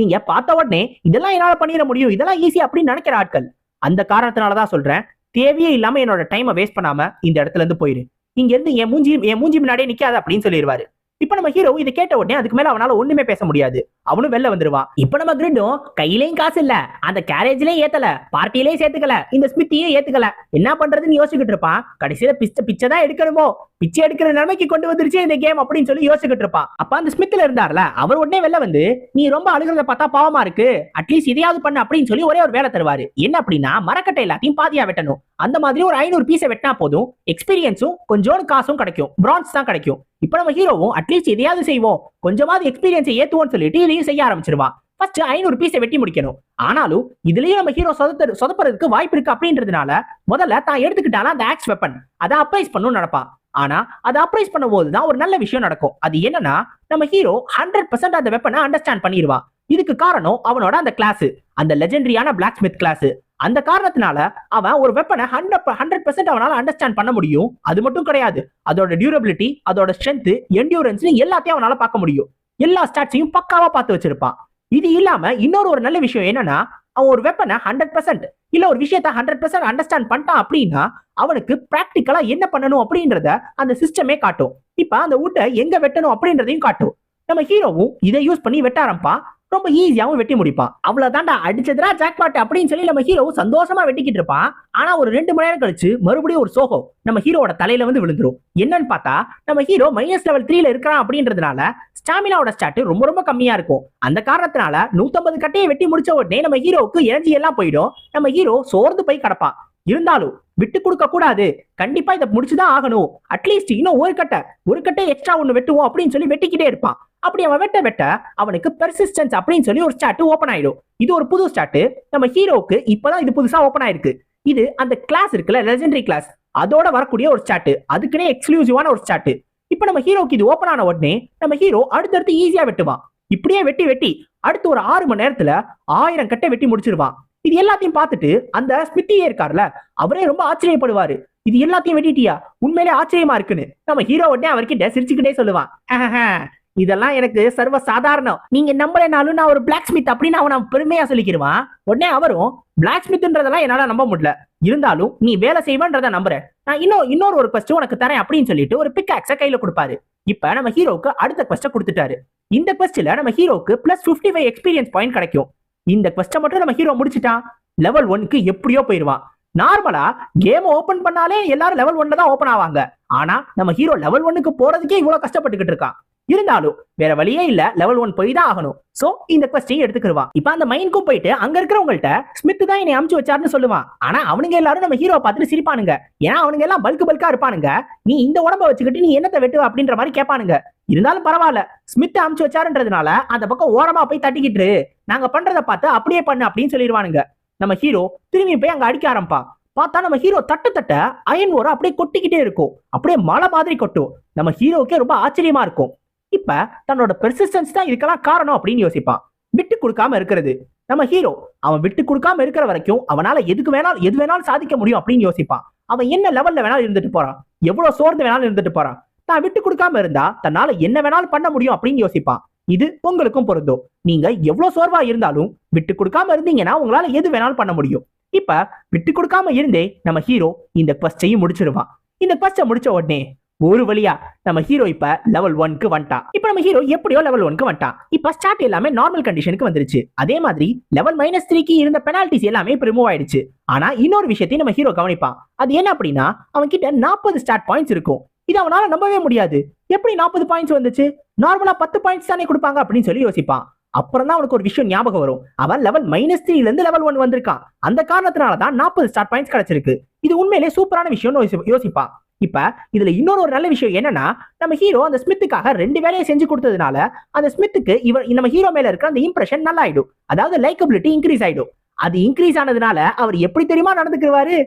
நீங்க பார்த்த உடனே இதெல்லாம் என்னால பண்ணிட முடியும். இதெல்லாம் ஈஸி அப்படின்னு நினைக்கிற ஆட்கள். அந்த காரணத்தினாலதான் சொல்றேன். தேவையே இல்லாம என்னோட டைமை வேஸ்ட் பண்ணாம இந்த இடத்துல இருந்து போயிரு. இங்க இருந்து என் மூஞ்சி என் மூஞ்சி முன்னாடியே நிக்காது அப்படின்னு சொல்லிடுவாரு இப்ப நம்ம ஹீரோ இதை கேட்ட உடனே அதுக்கு மேல அவனால ஒண்ணுமே பேச முடியாது. அவனும் வெளில வந்துருவான். இப்ப நம்ம கிரிண்டும் கையிலயும் காசு இல்ல அந்த கேரேஜ்லயும் ஏத்தல பார்ட்டிலயும் சேர்த்துக்கல இந்த ஸ்மித்தியும் ஏத்துக்கல. என்ன பண்றதுன்னு யோசிக்கிட்டு இருப்பான். கடைசியில பிச்சை பிச்சை தான் எடுக்கணுமோ? பிச்சை எடுக்கிற நிலைமைக்கு கொண்டு வந்துருச்சு இந்த கேம் அப்படின்னு சொல்லி யோசிக்கிட்டு இருப்பான். அப்ப அந்த ஸ்மித்ல இருந்தார்ல அவர் உடனே வெளில வந்து நீ ரொம்ப அழுகிறத பார்த்தா பாவமா இருக்கு. அட்லீஸ்ட் இதையாவது பண்ண அப்படின்னு சொல்லி ஒரே ஒரு வேலை தருவாரு. என்ன அப்படின்னா மரக்கட்டை எல்லாத்தையும் பாதியா வெட்டணும். அந்த மாதிரி ஒரு ஐநூறு பீஸை வெட்டினா போதும். எக்ஸ்பீரியன்ஸும் கொஞ்சோண்டு காசும் கிடைக்கும். பிரான்ஸ் தான் கிடைக்கும். இப்ப நம்ம ஹீரோவும் அட்லீஸ்ட் எதையாவது செய்வோம். கொஞ்சமாவது எக்ஸ்பீரியன்ஸை ஏத்துவோம்னு சொல்லிட்டு இதையும் செய்ய ஆரம்பிச்சிருவான். ஃபர்ஸ்ட் ஐநூறு பீஸை வெட்டி முடிக்கணும். ஆனாலும் இதுலயும் நம்ம ஹீரோ சொதப்பு சொதப்புறதுக்கு வாய்ப்பு இருக்கு அப்படின்றதுனால முதல்ல தான் எடுத்துக்கிட்டாலும் அந்த ஆக்ஸ் வெப்பன் அதை அப்ரைஸ் பண்ணணும்னு நடப்பான் ஆனா அதை அப்ரைஸ் பண்ணும்போது தான் ஒரு நல்ல விஷயம் நடக்கும். அது என்னன்னா நம்ம ஹீரோ ஹண்ட்ரட் பர்சன்ட் அந்த வெப்பனை அண்டர்ஸ்டாண்ட் பண்ணிடுவான் இதுக்கு காரணம் அவனோட அந்த கிளாஸ் அந்த லெஜெண்டரியான பிளாக் ஸ்மித் கிளாஸ் அந்த காரணத்தினால அவன் ஒரு வெப்பனை ஹண்ட்ரட் ஹண்ட்ரட் பெர்சென்ட் அவனால அண்டர்ஸ்டாண்ட் பண்ண முடியும். அது மட்டும் கிடையாது. அதோட டியூரபிலிட்டி அதோட ஸ்ட்ரென்த் என்டியூரன்ஸ் எல்லாத்தையும் அவனால பார்க்க முடியும். எல்லா ஸ்டாட்ஸையும் பக்காவா பார்த்து வச்சிருப்பான். இது இல்லாம இன்னொரு ஒரு நல்ல விஷயம் என்னன்னா அவன் ஒரு வெப்பனை ஹண்ட்ரட் பெர்சென்ட் இல்ல ஒரு விஷயத்த ஹண்ட்ரட் பெர்சென்ட் அண்டர்ஸ்டாண்ட் பண்ணிட்டான் அப்படின்னா அவனுக்கு பிராக்டிக்கலா என்ன பண்ணணும் அப்படின்றத அந்த சிஸ்டமே காட்டும். இப்ப அந்த ஊட்டை எங்க வெட்டணும் அப்படின்றதையும் காட்டும். நம்ம ஹீரோவும் இதை யூஸ் பண்ணி வெட்ட ஆரம்பிப்பான். ரொம்ப ஈஸியாவும் வெட்டி முடிப்பான். அவ்வளவுதான்டா அடிச்சதுடா ஜாக்பாட் அப்படின்னு சொல்லி நம்ம ஹீரோ சந்தோஷமா வெட்டிக்கிட்டு இருப்பான். ஆனா ஒரு ரெண்டு மணி நேரம் கழிச்சு மறுபடியும் ஒரு சோகம் நம்ம ஹீரோவோட தலையில வந்து விழுந்துரும். என்னன்னு பார்த்தா நம்ம ஹீரோ மைனஸ் லெவல் த்ரீல இருக்கிறான் அப்படின்றதுனால ஸ்டாமினாவோட ஸ்டாட் ரொம்ப ரொம்ப கம்மியா இருக்கும். அந்த காரணத்தினால நூத்தம்பது கட்டையை வெட்டி முடிச்ச உடனே நம்ம ஹீரோவுக்கு எனர்ஜி எல்லாம் போயிடும். நம்ம ஹீரோ சோர்ந்து போய் கிடப்பான். இருந்தாலும் விட்டு கொடுக்க கூடாது. கண்டிப்பா இதை முடிச்சுதான் ஆகணும். அட்லீஸ்ட் இன்னும் ஒரு கட்டை ஒரு கட்டை எக்ஸ்ட்ரா ஒன்னு வெட்டுவோம் அப்படின்னு சொல்லி வெட்டிக்கிட்டே இருப்பான். அப்படி அவன் வெட்ட வெட்ட அவனுக்கு பெர்சிஸ்டன்ஸ் அப்படின்னு சொல்லி ஒரு ஸ்டாட்டு ஓப்பன் ஆயிடும். இது ஒரு புது ஸ்டாட்டு நம்ம ஹீரோவுக்கு இப்பதான் இது புதுசா ஓப்பன் ஆயிருக்கு. இது அந்த கிளாஸ் இருக்குல்ல லெஜெண்டரி கிளாஸ் அதோட வரக்கூடிய ஒரு ஸ்டாட்டு அதுக்குன்னே எக்ஸ்க்ளூசிவான ஒரு ஸ்டாட்டு இப்போ நம்ம ஹீரோக்கு இது ஓப்பன் ஆன உடனே நம்ம ஹீரோ அடுத்தடுத்து ஈஸியா வெட்டுவான். இப்படியே வெட்டி வெட்டி அடுத்து ஒரு ஆறு மணி நேரத்துல ஆயிரம் கட்டை வெட்டி முடிச்சிருவான். இது எல்லாத்தையும் பார்த்துட்டு அந்த ஸ்மித்தியே இருக்கார்ல அவரே ரொம்ப ஆச்சரியப்படுவாரு. இது எல்லாத்தையும் வெட்டிட்டியா? உண்மையிலே ஆச்சரியமா இருக்குன்னு. நம்ம ஹீரோ உடனே அவர்கிட்ட சிரிச்சுக்கிட்டே சொல்லுவான். இதெல்லாம் எனக்கு சர்வ சாதாரணம் நீங்க நம்பலைனாலும் நான் ஒரு பிளாக் ஸ்மித் அப்படின்னு அவன் பெருமையா சொல்லிக்கிடுவான் உடனே அவரும் பிளாக் ஸ்மித்ன்றதெல்லாம் என்னால நம்ப முடியல. இருந்தாலும் நீ வேலை செய்வன்றத நம்புறேன் நான் இன்னும் இன்னொரு ஒரு கொஸ்ட் உனக்கு தரேன் அப்படின்னு சொல்லிட்டு ஒரு பிக் கையில கொடுப்பாரு. இப்ப நம்ம ஹீரோக்கு அடுத்த கொஸ்ட கொடுத்துட்டாரு. இந்த கொஸ்டில நம்ம ஹீரோக்கு பிளஸ் 55 ஃபைவ் எக்ஸ்பீரியன்ஸ் பாயிண்ட் கிடைக்கும். இந்த கொஸ்ட மட்டும் நம்ம ஹீரோ முடிச்சிட்டான் லெவல் ஒன்க்கு எப்படியோ போயிருவான். நார்மலா கேம் ஓபன் பண்ணாலே எல்லாரும் லெவல் ஒன்ல தான் ஓபன் ஆவாங்க. ஆனா நம்ம ஹீரோ லெவல் ஒன்னுக்கு போறதுக்கே இவ்வளவு கஷ்டப்பட்டுக்கிட்டு இருக்கான். இருந்தாலும் வேற வழியே இல்ல. லெவல் ஒன் போய் தான் ஆகணும். சோ இந்த கொஸ்டின் எடுத்துக்கிடுவான் இப்ப அந்த மைனுக்கும் போயிட்டு அங்க இருக்கிறவங்கள்ட்ட ஸ்மித் தான் என்னை அமுச்சு வச்சாருன்னு சொல்லுவான். ஆனா அவனுங்க எல்லாரும் நம்ம ஹீரோ பார்த்துட்டு சிரிப்பானுங்க. ஏன்னா அவனுங்க எல்லாம் பல்க் பல்கா இருப்பானுங்க. நீ இந்த உடம்ப வச்சுக்கிட்டு நீ என்னத்தை வெட்டுவ அப்படின்ற மாதிரி கேட்பானுங்க. இருந்தாலும் பரவாயில்ல. ஸ்மித் அமுச்சு வச்சாருன்றதுனால அந்த பக்கம் ஓரமா போய் தட்டிக்கிட்டு நாங்க பண்றதை பார்த்து அப்படியே பண்ணு அப்படின்னு சொல்லிடுவானுங்க நம்ம ஹீரோ திரும்பி போய் அங்க அடிக்க ஆரம்பிப்பான் பார்த்தா நம்ம ஹீரோ தட்ட தட்ட அயன் ஓரம் அப்படியே கொட்டிக்கிட்டே இருக்கும். அப்படியே மலை மாதிரி கொட்டும். நம்ம ஹீரோக்கே ரொம்ப ஆச்சரியமா இருக்கும். இப்ப தன்னோட பெர்சிஸ்டன்ஸ் தான் இதுக்கெல்லாம் காரணம் அப்படின்னு யோசிப்பான். விட்டு கொடுக்காம இருக்கிறது. நம்ம ஹீரோ அவன் விட்டு கொடுக்காம இருக்கிற வரைக்கும் அவனால எதுக்கு வேணாலும் எது வேணாலும் சாதிக்க முடியும் அப்படின்னு யோசிப்பான். அவன் என்ன லெவல்ல வேணாலும் இருந்துட்டு போறான். எவ்வளவு சோர்ந்து வேணாலும் இருந்துட்டு போறான். தான் விட்டு கொடுக்காம இருந்தா தன்னால என்ன வேணாலும் பண்ண முடியும் அப்படின்னு யோசிப்பான். இது உங்களுக்கும் பொருந்தும். நீங்க எவ்வளவு சோர்வா இருந்தாலும் விட்டு கொடுக்காம இருந்தீங்கன்னா உங்களால எது வேணாலும் பண்ண முடியும். இப்ப விட்டு கொடுக்காம இருந்தே நம்ம ஹீரோ இந்த கொஸ்டையும் முடிச்சிருவான். இந்த கொஸ்டை முடிச்ச உடனே ஒரு வழியா நம்ம ஹீரோ இப்ப லெவல் ஒன்க்கு வந்துட்டான். இப்ப நம்ம ஹீரோ எப்படியோ லெவல் ஒன்க்கு வந்துட்டான். இப்ப ஸ்டார்ட் எல்லாமே நார்மல் கண்டிஷனுக்கு வந்துருச்சு. அதே மாதிரி லெவல் மைனஸ் த்ரீக்கு இருந்த பெனால்டிஸ் எல்லாமே இப்ப ரிமூவ் ஆயிடுச்சு. ஆனா இன்னொரு விஷயத்தையும் நம்ம ஹீரோ கவனிப்பான். அது என்ன அப்படின்னா அவன் கிட்ட நாற்பது ஸ்டார்ட் பாயிண்ட்ஸ் இருக்கும். இது அவனால நம்பவே முடியாது. எப்படி நாற்பது பாயிண்ட்ஸ் வந்துச்சு? நார்மலா பத்து பாயிண்ட்ஸ் தானே கொடுப்பாங்க அப்படின்னு சொல்லி யோசிப்பான். அப்புறம் தான் அவனுக்கு ஒரு விஷயம் ஞாபகம் வரும். அவன் லெவல் மைனஸ் த்ரீல இருந்து லெவல் ஒன் வந்திருக்கான். அந்த காரணத்தினால தான் நாற்பது ஸ்டார் பாயிண்ட்ஸ் கிடைச்சிருக்கு. இது உண்மையிலே சூப்பரான விஷயம்னு யோசிப்பான். இப்ப இதுல இன்னொரு ஒரு நல்ல விஷயம் என்னன்னா நம்ம ஹீரோ அந்த ஸ்மித்துக்காக ரெண்டு வேலையை செஞ்சு கொடுத்ததுனால அந்த ஸ்மித்துக்கு இவர் நம்ம ஹீரோ மேல இருக்கிற அந்த இம்ப்ரெஷன் நல்லா ஆயிடும் அதாவது லைக்கபிலிட்டி இன்க்ரீஸ் ஆயிடும். அது இன்க்ரீஸ் ஆனதுனால அவர் எப்படி தெரியுமா நடந்துக்குவாரு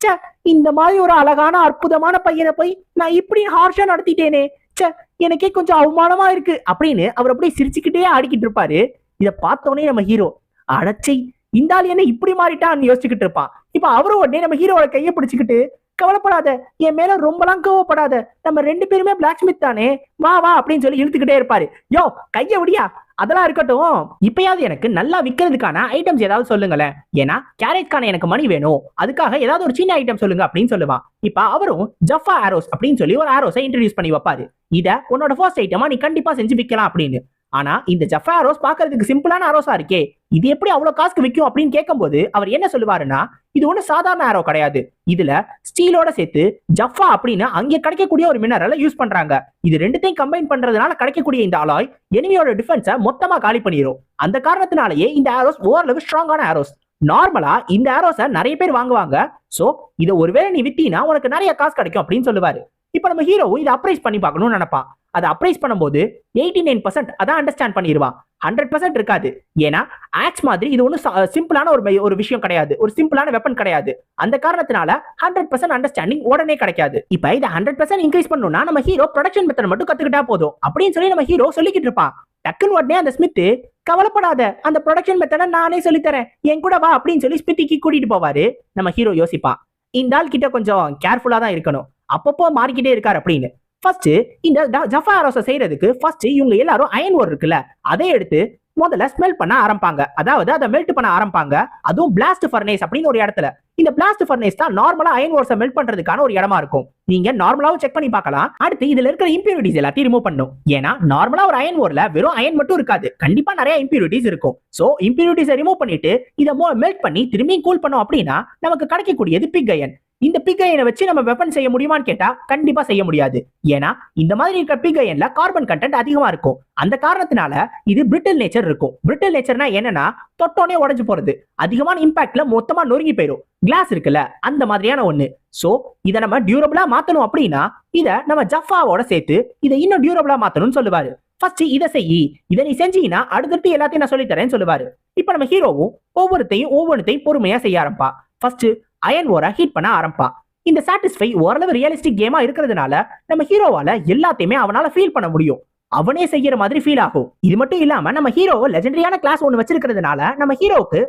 ச்சே இந்த மாதிரி ஒரு அழகான அற்புதமான பையனை போய் நான் இப்படி ஹார்ஷா நடத்திட்டேனே. ச்சே எனக்கே கொஞ்சம் அவமானமா இருக்கு அப்படின்னு அவர் அப்படியே சிரிச்சுக்கிட்டே ஆடிக்கிட்டு இருப்பாரு. இதை பார்த்தோன்னே நம்ம ஹீரோ அடச்சை இந்த ஆள் என்ன இப்படி மாறிட்டான்னு யோசிச்சுக்கிட்டு இருப்பான். இப்ப அவரும் உடனே நம்ம ஹீரோவோட கையை பிடிச்சிக்கிட்டு கவலைப்படாத. என் மேல ரொம்பலாம் கோவப்படாத. நம்ம ரெண்டு பேருமே பிளாக் ஸ்மித் தானே. வா வா அப்படின்னு சொல்லி இழுத்துக்கிட்டே இருப்பாரு. யோ கைய விடியா. அதெல்லாம் இருக்கட்டும். இப்பயாவது எனக்கு நல்லா விக்கிறதுக்கான ஐட்டம்ஸ் ஏதாவது சொல்லுங்களேன். ஏன்னா கேரட்கான எனக்கு மணி வேணும். அதுக்காக ஏதாவது ஒரு சின்ன ஐட்டம் சொல்லுங்க அப்படின்னு சொல்லுவான். இப்ப அவரும் ஜஃபா ஆரோஸ் அப்படின்னு சொல்லி ஒரு ஆரோஸை இன்ட்ரடியூஸ் பண்ணி வைப்பாரு. இத உன்னோட ஃபர்ஸ்ட் ஐட்டமா நீ கண்டிப்பா செஞ்சு விற்கலாம் அப்படின்னு. ஆனா இந்த ஜஃபா ஆரோஸ் பாக்குறதுக்கு சிம்பிளான ஆரோஸா இருக்கே. இது எப்படி அவ்வளவு காசுக்கு விற்கும் அப்படின்னு கேட்கும்போது அவர் என்ன சொல்லுவாருன்னா இது ஒண்ணு சாதாரண ஆரோ கிடையாது. இதுல ஸ்டீலோட சேர்த்து ஜஃபா அப்படின்னு அங்கே கிடைக்கக்கூடிய ஒரு மினரலை யூஸ் பண்றாங்க. இது ரெண்டுத்தையும் கம்பைன் பண்றதுனால கிடைக்கக்கூடிய இந்த அலாய் எனிமியோட டிஃபென்ஸை மொத்தமா காலி பண்ணிடும் அந்த காரணத்தினாலேயே இந்த ஆரோஸ் ஓரளவு ஸ்ட்ராங்கான ஆரோஸ் நார்மலா இந்த ஆரோஸை நிறைய பேர் வாங்குவாங்க. சோ இதை ஒருவேளை நீ வித்தீனா உனக்கு நிறைய காசு கிடைக்கும் அப்படின்னு சொல்லுவாரு. இப்ப நம்ம ஹீரோவும் இதை அப்ரைஸ் பண்ணி பார்க்கணும்னு நினைப்பான். அதை அப்ரைஸ் பண்ணும்போது எயிட்டி நைன் பர்சன்ட் அதான் அண்டர்ஸ்டாண்ட் பண்ணிடுவான் ஹண்ட்ரட் பர்சன்ட் இருக்காது. ஏன்னா ஆக்ஸ் மாதிரி இது ஒன்றும் சிம்பிளான ஒரு ஒரு விஷயம் கிடையாது. ஒரு சிம்பிளான வெப்பன் கிடையாது. அந்த காரணத்தினால ஹண்ட்ரட் பர்சன்ட் அண்டர்ஸ்டாண்டிங் உடனே கிடைக்காது. இப்போ இதை ஹண்ட்ரட் பர்சன்ட் இன்க்ரீஸ் பண்ணணும்னா நம்ம ஹீரோ ப்ரொடக்ஷன் மெத்தட் மட்டும் கத்துக்கிட்டா போதும். அப்படின்னு சொல்லி நம்ம ஹீரோ சொல்லிக்கிட்டு இருப்பான். டக்குன்னு உடனே அந்த ஸ்மித் கவலைப்படாத அந்த ப்ரொடக்ஷன் மெத்தடை நானே சொல்லித்தரேன். என் கூட வா அப்படின்னு சொல்லி ஸ்மித்திக்கு கூட்டிட்டு போவாரு. நம்ம ஹீரோ யோசிப்பான். இந்த ஆள் கிட்ட கொஞ்சம் கேர்ஃபுல்லா தான் இருக்கணும். அப்பப்போ மாறிக்கிட்டே இருக்காரு அப்படின்னு. ஃபர்ஸ்ட் இந்த ஜஃபா ஆரோஸை செய்யறதுக்கு ஃபர்ஸ்ட் இவங்க எல்லாரும் அயன் ஓர் இருக்குல்ல அதை எடுத்து முதல்ல ஸ்மெல் பண்ண ஆரம்பிப்பாங்க. அதாவது அதை மெல்ட் பண்ண ஆரம்பிப்பாங்க. அதுவும் பிளாஸ்ட் ஃபர்னேஸ் அப்படின்னு ஒரு இடத்துல. இந்த பிளாஸ்ட் ஃபர்னேஸ் தான் நார்மலா அயன் ஓர்ஸை மெல்ட் பண்றதுக்கான ஒரு இடமா இருக்கும். நீங்க நார்மலாவும் செக் பண்ணி பார்க்கலாம். அடுத்து இதுல இருக்கிற இம்பியூரிட்டிஸ் எல்லாத்தையும் ரிமூவ் பண்ணும் ஏன்னா நார்மலா ஒரு அயன் ஓர்ல வெறும் அயன் மட்டும் இருக்காது. கண்டிப்பா நிறைய இம்பியூரிட்டிஸ் இருக்கும். சோ இம்பியூரிட்டிஸை ரிமூவ் பண்ணிட்டு இதை மெல்ட் பண்ணி திரும்பி கூல் பண்ணோம் அப்படின்னா நமக்கு கிடைக்கக்கூடியது பிக் அயன் இந்த பிக் அயனை வச்சு நம்ம வெப்பன் செய்ய முடியுமான்னு கேட்டா கண்டிப்பா செய்ய முடியாது. ஏன்னா இந்த மாதிரி இருக்கிற பிக் அயன்ல கார்பன் கண்டென்ட் அதிகமா இருக்கும். அந்த காரணத்தினால இது பிரிட்டில் நேச்சர் இருக்கும். பிரிட்டில் நேச்சர்னா என்னன்னா தொட்டோனே உடஞ்சு போறது. அதிகமான இம்பாக்ட்ல மொத்தமா நொறுங்கி போயிடும் கிளாஸ் இருக்குல்ல அந்த மாதிரியான ஒண்ணு. சோ இதை நம்ம டியூரபிளா மாத்தணும் அப்படின்னா இதை நம்ம ஜஃபாவோட சேர்த்து இதை இன்னும் டியூரபிளா மாத்தணும்னு சொல்லுவாரு. ஃபர்ஸ்ட் இதை செய். இதை நீ செஞ்சீங்கன்னா அடுத்தடுத்து எல்லாத்தையும் நான் சொல்லித்தரேன்னு சொல்லுவாரு. இப்ப நம்ம ஹீரோவும் ஒவ்வொருத்தையும் ஒவ்வொருத்தையும் பொறுமையா செய்ய ஆரம்பா ஃபர்ஸ்ட் அயன் ஓரை ஹீட் பண்ண ஆரம்பா இந்த சாட்டிஸ்ஃபை ஓரளவு ரியலிஸ்டிக் கேமா இருக்கிறதுனால நம்ம ஹீரோவால எல்லாத்தையுமே அவனால ஃபீல் பண்ண முடியும். அவனே செய்யற மாதிரி ஃபீல் ஆகும். இது மட்டும் இல்லாம நம்ம ஹீரோ லெஜெண்டரியான கிளாஸ் ஒன்னு வச்சிருக்கிறதுனால நம்ம ஹீரோவுக்கு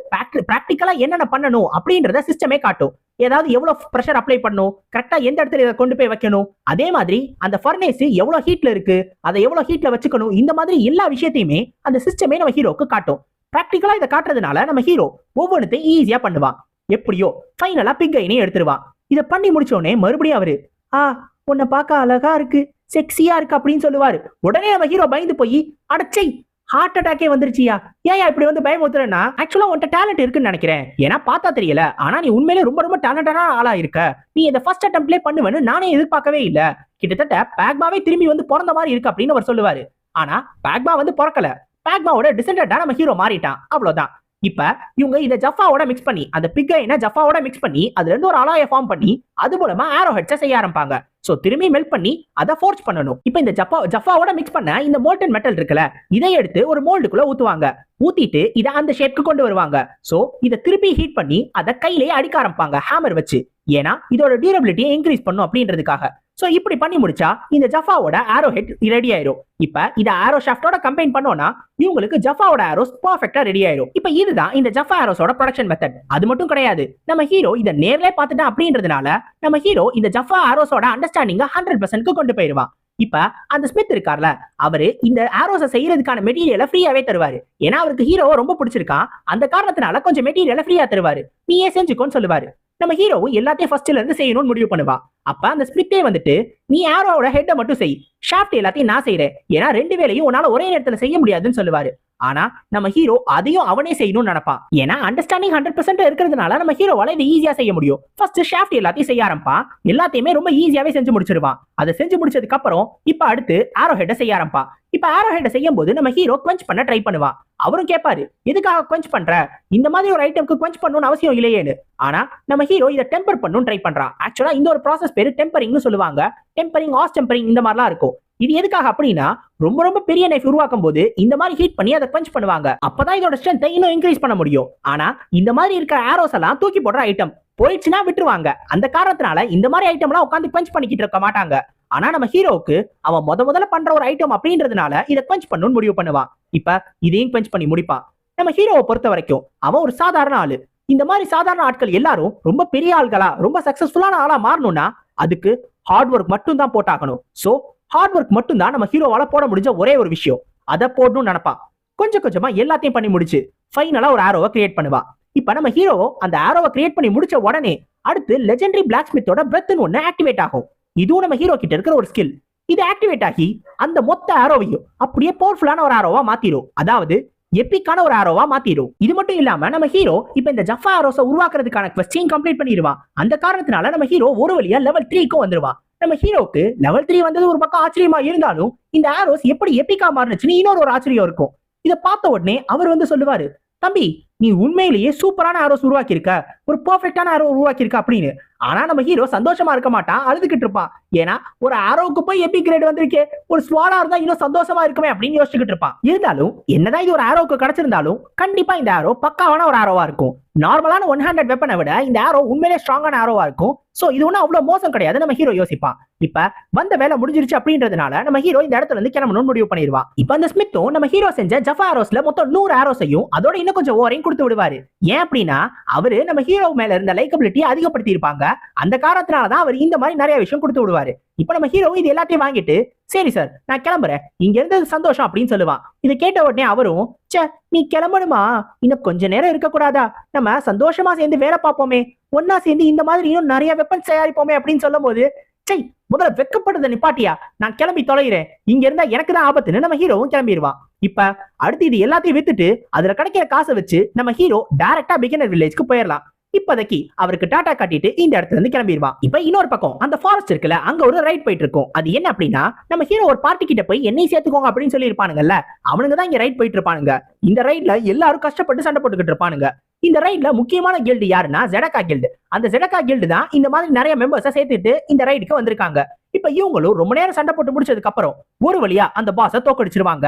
பிராக்டிக்கலா என்னென்ன பண்ணணும் அப்படின்றத சிஸ்டமே காட்டும். ஏதாவது எவ்வளவு ப்ரெஷர் அப்ளை பண்ணணும் கரெக்டா எந்த இடத்துல இதை கொண்டு போய் வைக்கணும்? அதே மாதிரி அந்த ஃபர்னேஸ் எவ்வளவு ஹீட்ல இருக்கு? அதை எவ்வளவு ஹீட்ல வச்சுக்கணும்? இந்த மாதிரி எல்லா விஷயத்தையுமே அந்த சிஸ்டமே நம்ம ஹீரோக்கு காட்டும். பிராக்டிக்கலா இதை காட்டுறதுனால நம்ம ஹீரோ ஒவ்வொன்றத்தையும் ஈஸியா பண்ணுவான். எப்படியோ ஃபைனலா பிக் ஐனையும் எடுத்துருவான் இதை பண்ணி முடிச்ச உடனே மறுபடியும் அவரு ஆ உன்னை பார்க்க அழகா இருக்கு செக்ஸியா இருக்கு அப்படின்னு சொல்லுவாரு. உடனே நம்ம ஹீரோ பயந்து போய் அடச்சை ஹார்ட் அட்டாக்கே வந்துருச்சியா? ஏன் இப்படி வந்து பயமுத்துறேன்னா ஆக்சுவலா உன்ட்ட டேலண்ட் இருக்குன்னு நினைக்கிறேன். ஏன்னா பார்த்தா தெரியல. ஆனா நீ உண்மையிலே ரொம்ப ரொம்ப டேலண்டடான ஆளா இருக்க. நீ இதை ஃபர்ஸ்ட் அட்டம்ப்ட்லே பண்ணுவேன்னு நானே எதிர்பார்க்கவே இல்ல. கிட்டத்தட்ட பேக்மாவே திரும்பி வந்து பிறந்த மாதிரி இருக்கு அப்படின்னு அவர் சொல்லுவாரு. ஆனா பேக்மா வந்து பிறக்கல. பேக்மாவோட டிசெண்டா நம்ம ஹீரோ மாறிட்டான். அவ்வளவுதான். இப்ப இவங்க இந்த ஜஃபாவோட மிக்ஸ் பண்ணி அந்த பிக்கைன ஜஃபாவோட மிக்ஸ் பண்ணி அதுல இருந்து ஒரு அலாயை ஃபார்ம் பண்ணி அது மூலமா ஆரோ ஹெட்ஸை செய்ய ஆரம்பிப்பாங்க. சோ திரும்பி மெல்ட் பண்ணி அதை ஃபோர்ஸ் பண்ணணும். இப்போ இந்த ஜப்பா ஜஃபாவோட மிக்ஸ் பண்ண இந்த மோல்டன் மெட்டல் இருக்குல்ல இதை எடுத்து ஒரு மோல்டுக்குள்ள ஊத்துவாங்க. ஊத்திட்டு இதை அந்த ஷேப்க்கு கொண்டு வருவாங்க. சோ இதை திருப்பி ஹீட் பண்ணி அதை கையிலேயே அடிக்க ஆரம்பிப்பாங்க ஹேமர் வச்சு. ஏன்னா இதோட டியூரபிலிட்டியை இன்க்ரீஸ் பண்ணும் அப்படின்றதுக்காக. சோ இப்படி பண்ணி முடிச்சா இந்த ஜஃபாவோட ஆரோ ஹெட் ரெடி ஆயிரும். இப்ப இத ஆரோ ஷாஃப்டோட கம்பைன் பண்ணோம்னா இவங்களுக்கு ஜஃபாவோட ஆரோஸ் பர்ஃபெக்டா ரெடி ஆயிரும். இப்ப இதுதான் இந்த ஜஃபா ஆரோஸோட ப்ரொடக்ஷன் மெத்தட் அது மட்டும் கிடையாது. நம்ம ஹீரோ இதை நேர்ல பார்த்துட்டா அப்படின்றதுனால நம்ம ஹீரோ இந்த ஜஃபா ஆரோஸோட அண்டர்ஸ்டாண்டிங்க ஹண்ட்ரட் பர்சன்ட்க்கு கொண்டு போயிருவான். இப்ப அந்த ஸ்மித் இருக்கார்ல அவரு இந்த ஆரோஸை செய்யறதுக்கான மெட்டீரியலை ஃப்ரீயாவே தருவாரு. ஏன்னா அவருக்கு ஹீரோவை ரொம்ப பிடிச்சிருக்கான். அந்த காரணத்தினால கொஞ்சம் மெட்டீரியலை ஃப்ரீயா தருவாரு. நீயே செஞ்சுக்கோன்னு சொல்லுவாரு. நம்ம ஹீரோவும் எல்லாத்தையும் ஃபர்ஸ்ட்ல இருந்து செய்யணும்னு முடிவு பண்ணுவா. அப்ப அந்த ஸ்பிரிட்டே வந்துட்டு நீ ஆரோவோட ஹெட்டை மட்டும் செய். ஷாஃப்ட் எல்லாத்தையும் நான் செய்யறேன் ஏன்னா ரெண்டு வேலையும் உன்னால ஒரே நேரத்துல செய்ய முடியாதுன்னு சொல்லுவாரு. ஆனா நம்ம ஹீரோ அதையும் அவனே செய்யணும்னு நினைப்பான். ஏன்னா அண்டர்ஸ்டாண்டிங் ஹண்ட்ரட் பர்சன்ட் இருக்கிறதுனால நம்ம ஹீரோவால இதை ஈஸியா செய்ய முடியும். ஃபர்ஸ்ட் ஷாஃப்ட் எல்லாத்தையும் செய்ய ஆரம்பிப்பான். எல்லாத்தையுமே ரொம்ப ஈஸியாவே செஞ்சு முடிச்சிருவான். அதை செஞ்சு முடிச்சதுக்கு அப்புறம் இப்ப அடுத்து ஆரோ ஹெட்டை செய்ய ஆரம்பிப்பான். இப்ப ஆரோ ஹெட்டை செய்யும் போது நம்ம ஹீரோ குவெஞ்ச் பண்ண ட்ரை பண்ணுவான். அவரும் கேட்பாரு எதுக்காக குவெஞ்ச் பண்ற? இந்த மாதிரி ஒரு ஐட்டம்க்கு குவெஞ்ச் பண்ணணும்னு அவசியம் இல்லையேன்னு. ஆனா நம்ம ஹீரோ இதை டெம்பர் பண்ணணும் ட்ரை பண்றான். ஆக்சுவலா இந்த ஒரு ப்ராசஸ் பேரு டெம்பரிங்னு சொல்லுவாங்க. டெம்பரிங் ஆஸ் டெம்பரிங் இந்த மாதிரிலாம் இருக்கும். இது எதுக்காக அப்படின்னா ரொம்ப ரொம்ப பெரிய நைஃப் உருவாக்கும் போது இந்த மாதிரி ஹீட் பண்ணி அதை பஞ்ச் பண்ணுவாங்க. அப்பதான் இதோட ஸ்ட்ரென்த்தை இன்னும் இன்க்ரீஸ் பண்ண முடியும். ஆனா இந்த மாதிரி இருக்கிற ஆரோஸ் எல்லாம் தூக்கி போடுற ஐட்டம் போயிடுச்சுன்னா விட்டுருவாங்க. அந்த காரணத்தினால இந்த மாதிரி ஐட்டம்லாம் உட்காந்து பஞ்ச் பண்ணிக்கிட்டு இருக்க மாட்டாங்க. ஆனா நம்ம ஹீரோவுக்கு அவன் முத முதல்ல பண்ற ஒரு ஐட்டம் அப்படின்றதுனால இதை பஞ்ச் பண்ணணும்னு முடிவு பண்ணுவான். இப்ப இதையும் பஞ்ச் பண்ணி முடிப்பான். நம்ம ஹீரோவை பொறுத்த வரைக்கும் அவன் ஒரு சாதாரண ஆளு. இந்த மாதிரி சாதாரண ஆட்கள் எல்லாரும் ரொம்ப பெரிய ஆள்களா ரொம்ப சக்சஸ்ஃபுல்லான ஆளா மாறணும்னா அதுக்கு ஹார்ட் ஒர்க் மட்டும் தான் போட்டாகணும். சோ ஹார்ட் ஒர்க் மட்டும் தான் நம்ம ஹீரோவால போட முடிஞ்ச ஒரே ஒரு விஷயம். அதை போடணும்னு நினைப்பா. கொஞ்சம் கொஞ்சமா எல்லாத்தையும் பண்ணி முடிச்சு ஃபைனலா ஒரு ஆரோவை கிரியேட் பண்ணுவா. இப்ப நம்ம ஹீரோ அந்த ஆரோவை கிரியேட் பண்ணி முடிச்ச உடனே அடுத்து லெஜெண்டரி பிளாக் ஸ்மித்தோட பிரெத்னு ஒண்ணு ஆக்டிவேட் ஆகும். இதுவும் நம்ம ஹீரோ கிட்ட இருக்கிற ஒரு ஸ்கில் இது ஆக்டிவேட் ஆகி அந்த மொத்த ஆரோவையும் அப்படியே பவர்ஃபுல்லான ஒரு ஆரோவா மாத்திரும். அதாவது எப்பிக்கான ஒரு ஆரோவா மாத்திரும். இது மட்டும் இல்லாம நம்ம ஹீரோ இப்ப இந்த ஜஃபா ஆரோஸை உருவாக்குறதுக்கான கொஸ்டின் கம்ப்ளீட் பண்ணிடுவான் அந்த காரணத்தினால நம்ம ஹீரோ ஒரு வழியா லெவல் த்ரீக்கும் வந்துருவான் நம்ம ஹீரோக்கு லெவல் த்ரீ வந்தது ஒரு பக்கம் ஆச்சரியமா இருந்தாலும் இந்த ஆரோஸ் எப்படி எப்பிக்கா மாறினுச்சுன்னு இன்னொரு ஒரு ஆச்சரியம் இருக்கும். இதை பார்த்த உடனே அவர் வந்து சொல்லுவாரு தம்பி நீ உண்மையிலேயே சூப்பரான ஆரோஸ் உருவாக்கியிருக்க ஒரு பர்ஃபெக்டான ஆரோ உருவாக்கியிருக்க அப்படின்னு. ஆனா நம்ம ஹீரோ சந்தோஷமா இருக்க மாட்டான் அழுதுகிட்டு இருப்பான். ஏன்னா ஒரு ஆரோவுக்கு போய் எபி கிரேட் வந்திருக்கே? ஒரு ஸ்வாலா இருந்தா இன்னும் சந்தோஷமா இருக்குமே அப்படின்னு யோசிச்சுக்கிட்டு இருப்பான். இருந்தாலும் என்னதான் இது ஒரு ஆரோவுக்கு கிடைச்சிருந்தாலும் கண்டிப்பா இந்த ஆரோ பக்காவான ஒரு ஆரோவா இருக்கும். நார்மலான ஒன் ஹண்ட்ரட் வெப்பனை விட இந்த ஆரோ உண்மையிலே ஸ்ட்ராங்கான ஆரோவா இருக்கும். சோ இது ஒன்றும் அவ்வளவு மோசம் கிடையாது நம்ம ஹீரோ யோசிப்பான். இப்ப வந்த வேலை முடிஞ்சிருச்சு அப்படின்றதுனால நம்ம ஹீரோ இந்த இடத்துல இருந்து கிளம்பணும்னு முடிவு பண்ணிடுவான். இப்ப அந்த ஸ்மித்தும் நம்ம ஹீரோ செஞ்ச ஜஃபா ஆரோஸ்ல மொத்தம் நூறு ஆரோஸையும் அதோட இன்னும் கொஞ்சம் ஓரையும் கொடுத்து விடுவாரு. ஏன் அப்படின்னா அவரு நம்ம ஹீரோ மேல இருந்த லைக்கபிலிட்டியை அதிகப்படுத்தி இருப்பாங்க அந்த காரணத்தினாலதான் அவர் இந்த மாதிரி நிறைய விஷயம் கொடுத்து விடுவாரு. இப்ப நம்ம ஹீரோ இது எல்லாத்தையும் வாங்கிட்டு சரி சார் நான் கிளம்புறேன். இங்க இருந்தது சந்தோஷம் அப்படின்னு சொல்லுவான். இதை கேட்ட உடனே அவரும் ச்சே நீ கிளம்பணுமா? இன்னும் கொஞ்ச நேரம் இருக்கக்கூடாதா? நம்ம சந்தோஷமா சேர்ந்து வேலை பார்ப்போமே. ஒன்னா சேர்ந்து இந்த மாதிரி இன்னும் நிறைய வெப்பன்ஸ் தயாரிப்போமே அப்படின்னு சொல்லும் போது சை முதல்ல வெக்கப்படுறத நிப்பாட்டியா? நான் கிளம்பி தொலைகிறேன். இங்க இருந்தா எனக்கு தான் ஆபத்துன்னு நம்ம ஹீரோவும் கிளம்பிடுவான் இப்ப அடுத்து இது எல்லாத்தையும் வித்துட்டு அதுல கிடைக்கிற காசை வச்சு நம்ம ஹீரோ டைரக்டா பிகினர் வில்லேஜ்க்கு போயிடலாம் இப்போதைக்கு அவருக்கு டாடா காட்டிட்டு இந்த இடத்துல இருந்து கிளம்பிடுவான் இப்ப இன்னொரு பக்கம் அந்த ஃபாரஸ்ட் இருக்குல்ல அங்க ஒரு ரைட் போயிட்டு இருக்கும். அது என்ன அப்படின்னா நம்ம ஹீரோ ஒரு பார்ட்டி கிட்ட போய் என்னையும் சேர்த்துக்கோங்க அப்படின்னு சொல்லி இருப்பானுங்கல்ல அவனுங்க தான் இங்க ரைட் போயிட்டு இருப்பானுங்க. இந்த ரைட்ல எல்லாரும் கஷ்டப்பட்டு சண்டை போட்டுக்கிட்டு இருப்பானுங்க. இந்த ரைட்ல முக்கியமான கில்டு யாருன்னா ஜெடக்கா கில்டு அந்த ஜெடக்கா கில்டு தான் இந்த மாதிரி நிறைய மெம்பர்ஸை சேர்த்துட்டு இந்த ரைடுக்கு வந்திருக்காங்க. இப்ப இவங்களும் ரொம்ப நேரம் சண்டை போட்டு முடிச்சதுக்கு அப்புறம் ஒரு வழியா அந்த பாஸை தோக்கடிச்சிருவாங்க.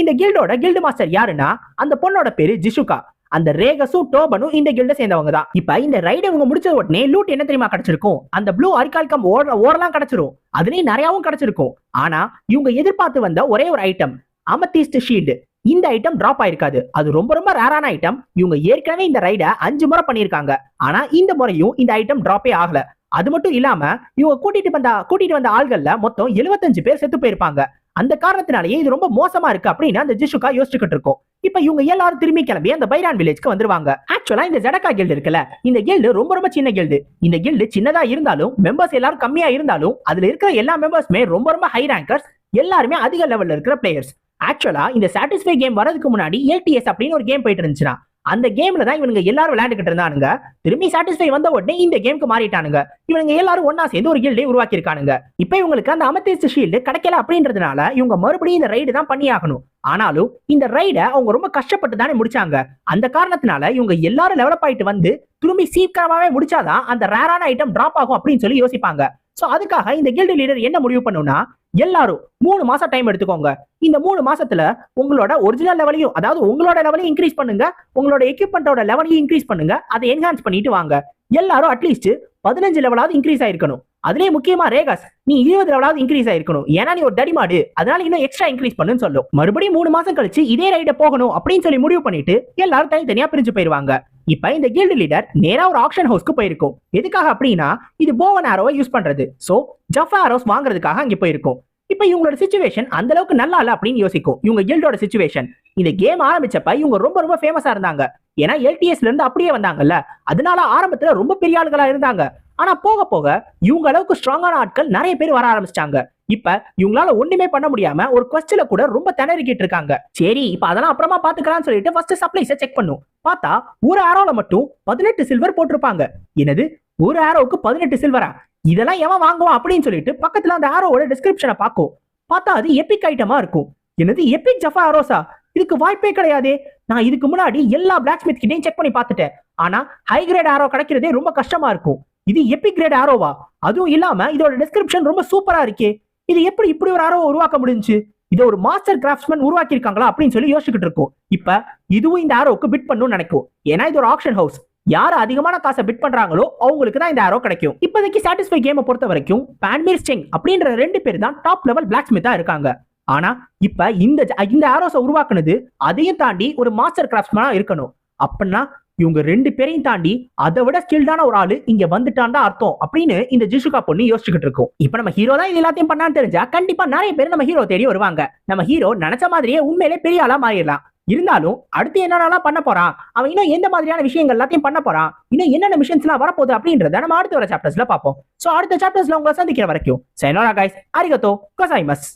இந்த கில்டோட கில்டு மாஸ்டர் யாருன்னா அந்த பொண்ணோட பேரு ஜிஷுகா. அந்த ரேகஸும் டோபனும் இந்த கில்ட சேர்ந்தவங்க தான் இப்ப இந்த ரைடு இவங்க முடிச்ச உடனே லூட் என்ன தெரியுமா கிடைச்சிருக்கும்? அந்த ப்ளூ அரிகால்கம் ஓட ஓரலாம் கிடைச்சிரும். அதுலயும் நிறையாவும் கிடைச்சிருக்கும். ஆனா இவங்க எதிர்பார்த்து வந்த ஒரே ஒரு ஐட்டம் அமத்தீஸ்ட் ஷீல்டு இந்த ஐட்டம் டிராப் ஆயிருக்காது. அது ரொம்ப ரொம்ப ரேரான ஐட்டம் இவங்க ஏற்கனவே இந்த ரைடை அஞ்சு முறை பண்ணியிருக்காங்க. ஆனா இந்த முறையும் இந்த ஐட்டம் டிராப்பே ஆகல. அது மட்டும் இல்லாம இவங்க கூட்டிட்டு வந்த கூட்டிட்டு வந்த ஆள்கள்ல மொத்தம் 75 பேர் செத்து போயிருப்பாங்க. அந்த காரணத்தினாலேயே இது ரொம்ப மோசமா இருக்கு அப்படின்னு அந்த ஜிஷுக்கா யோசிச்சுக்கிட்டு இருக்கோம். இப்ப இவங்க எல்லாரும் திரும்பி கிளம்பி அந்த பைரான் வில்லேஜ்க்கு வந்துருவாங்க. ஆக்சுவலா இந்த ஜடக்கா கில்டு இருக்குல்ல இந்த கில்டு ரொம்ப ரொம்ப சின்ன கில்டு இந்த கில்டு சின்னதா இருந்தாலும் மெம்பர்ஸ் எல்லாரும் கம்மியா இருந்தாலும் அதுல இருக்கிற எல்லா மெம்பர்ஸ்மே ரொம்ப ரொம்ப ஹை ரேங்கர்ஸ் எல்லாருமே அதிக லெவல்ல இருக்கிற பிளேயர்ஸ் ஆக்சுவலா இந்த சாட்டிஸ்ஃபை கேம் வரதுக்கு முன்னாடி எல்டிஎஸ் அப்படின்னு ஒரு கேம் போயிட்டு இருந்துச்சுன்னா அந்த கேம்ல தான் இவனுங்க எல்லாரும் விளையாண்டுகிட்டு இருந்தானுங்க. திரும்பி சாட்டிஸ்ஃபை வந்த உடனே இந்த கேமுக்கு மாறிட்டானுங்க. இவங்க எல்லாரும் ஒன்னா சேர்ந்து ஒரு கில்டே உருவாக்கி இருக்கானுங்க இப்ப இவங்களுக்கு அந்த அமத்தேஸ்ட் ஷீல்டு கிடைக்கல அப்படின்றதுனால இவங்க மறுபடியும் இந்த ரைடு தான் பண்ணி ஆகணும் ஆனாலும் இந்த ரைடை அவங்க ரொம்ப கஷ்டப்பட்டு தானே முடிச்சாங்க. அந்த காரணத்தினால இவங்க எல்லாரும் டெவலப் ஆயிட்டு வந்து திரும்பி சீக்கிரமாவே முடிச்சாதான் அந்த ரேரான ஐட்டம் டிராப் ஆகும் அப்படின்னு சொல்லி யோசிப்பாங்க. சோ அதுக்காக இந்த கில்டு லீடர் என்ன முடிவு பண்ணுன்னா எல்லாரும் மூணு மாசம் டைம் எடுத்துக்கோங்க. இந்த மூணு மாசத்துல உங்களோட ஒரிஜினல் லெவலையும் அதாவது உங்களோட லெவலையும் இன்க்ரீஸ் பண்ணுங்க. உங்களோட எக்யூப்மெண்டோட லெவலையும் இன்க்ரீஸ் பண்ணுங்க. அதை என்ஹான்ஸ் பண்ணிட்டு வாங்க. எல்லாரும் அட்லீஸ்ட் பதினஞ்சு லெவலாவது இன்க்ரீஸ் ஆயிருக்கணும். அதுலயே முக்கியமா ரேகாஸ் நீ இருபது லெவலாவது இன்க்ரீஸ் ஆயிருக்கணும். ஏன்னா நீ ஒரு தடிமாடு அதனால இன்னும் எக்ஸ்ட்ரா இன்க்ரீஸ் பண்ணுன்னு சொல்லும் மறுபடியும் மூணு மாசம் கழிச்சு இதே ரைட போகணும் அப்படின்னு சொல்லி முடிவு பண்ணிட்டு எல்லாரும் தனித்தனியா பிரிஞ்சு போயிருவாங்க. இப்ப இந்த கில்டு லீடர் நேரா ஒரு ஆக்ஷன் ஹவுஸ்க்கு போயிருக்கும். எதுக்காக அப்படின்னா இது போவன் ஆரோவை யூஸ் பண்றது. சோ ஜஃப் ஆரோஸ் வாங்குறதுக்காக அங்க போயிருக்கும். இப்ப இவங்களோட சுச்சுவேஷன் அந்த அளவுக்கு நல்லா இல்ல அப்படின்னு யோசிக்கும். இவங்க கில்டோட சுச்சுவேஷன் இந்த கேம் ஆரம்பிச்சப்ப இவங்க ரொம்ப ரொம்ப ஃபேமஸா இருந்தாங்க. ஏன்னா எல்டிஎஸ்ல இருந்து அப்படியே வந்தாங்கல்ல. அதனால ஆரம்பத்துல ரொம்ப பெரிய ஆளுகளா இருந்தாங்க. ஆனா போக போக இவங்க அளவுக்கு ஸ்ட்ராங்கான ஆட்கள் நிறைய பேர் வர ஆரம்பிச்சிட்டாங்க. இப்ப இவங்களால ஒண்ணுமே பண்ண முடியாம ஒரு கொஸ்டில கூட ரொம்ப திணறிக்கிட்டு இருக்காங்க. சரி இப்ப அதெல்லாம் அப்புறமா பாத்துக்கலாம்னு சொல்லிட்டு ஃபர்ஸ்ட் சப்ளைஸ செக் பண்ணும். பார்த்தா ஒரு ஆரோல மட்டும் பதினெட்டு சில்வர் போட்டிருப்பாங்க. என்னது? ஒரு ஆரோவுக்கு பதினெட்டு சில்வரா இதெல்லாம் எவன் வாங்குவான் அப்படின்னு சொல்லிட்டு பக்கத்துல அந்த ஆரோவோட டிஸ்கிரிப்ஷனை பார்க்கும். பார்த்தா அது எபிக் ஐட்டமா இருக்கும். என்னது? எபிக் ஜஃபா ஆரோசா இதுக்கு வாய்ப்பே கிடையாதே. நான் இதுக்கு முன்னாடி எல்லா பிளாக் ஸ்மித் கிட்டையும் செக் பண்ணி பார்த்துட்டேன். ஆனா ஹை கிரேட் ஆரோ கிடைக்கிறதே ரொம்ப கஷ்டமா இருக்கும். இது எபிக் கிரேட் ஆரோவா அதுவும் இல்லாம இதோட டிஸ்கிரிப்ஷன் ரொம்ப சூப்பரா இருக்கே. இது எப்படி இப்படி ஒரு ஆரோவை உருவாக்க முடிஞ்சுச்சு? இதை ஒரு மாஸ்டர் கிராஃப்ட்ஸ்மேன் உருவாக்கி இருக்காங்களா அப்படின்னு சொல்லி யோசிச்சுக்கிட்டு இருக்கோம். இப்ப இதுவும் இந்த ஆரோவுக்கு பிட் பண்ணணும்னு நினைக்கும். ஏன்னா இது ஒரு ஆக்ஷன் ஹவுஸ் யார் அதிகமான காசை பிட் பண்றாங்களோ அவங்களுக்கு தான் இந்த ஆரோ கிடைக்கும். இப்போதைக்கு சாட்டிஸ்ஃபை கேமை பொறுத்த வரைக்கும் பான்மீர் ஸ்டெங் அப்படின்ற ரெண்டு பேர் தான் டாப் லெவல் பிளாக் ஸ்மித்தா இருக்காங்க. ஆனா இப்ப இந்த இந்த ஆரோஸை உருவாக்குனது அதையும் தாண்டி ஒரு மாஸ்டர் கிராஃப்ட்மேனா இருக்கணும். அப்படின்னா இவங்க ரெண்டு பேரையும் தாண்டி அதை விட ஸ்கில்டான ஒரு ஆளு இங்க வந்துட்டான்டா அர்த்தம் அப்படின்னு இந்த ஜிஷுகா பொண்ணு யோசிச்சுக்கிட்டு இருக்கும். இப்ப நம்ம ஹீரோ தான் இது எல்லாத்தையும் பண்ணான்னு தெரிஞ்சா கண்டிப்பா நிறைய பேர் நம்ம ஹீரோ தேடி வருவாங்க. நம்ம ஹீரோ நினைச்ச மாதிரியே உண்மையிலே பெரிய ஆளா மாறிடலாம். இருந்தாலும் அடுத்து என்னென்னலாம் பண்ண போறான்? அவன் இன்னும் எந்த மாதிரியான விஷயங்கள் எல்லாத்தையும் பண்ண போறான்? இன்னும் என்னென்ன மிஷன்ஸ் எல்லாம் வரப்போகுது அப்படின்றத நம்ம அடுத்த வர சாப்டர்ஸ்ல பார்ப்போம். சோ அடுத்த சாப்டர்ஸ்ல உங்களை சந்திக்கிற வரைக்கும் சைனோரா கைஸ் அரிகத்தோ கசாய்மஸ்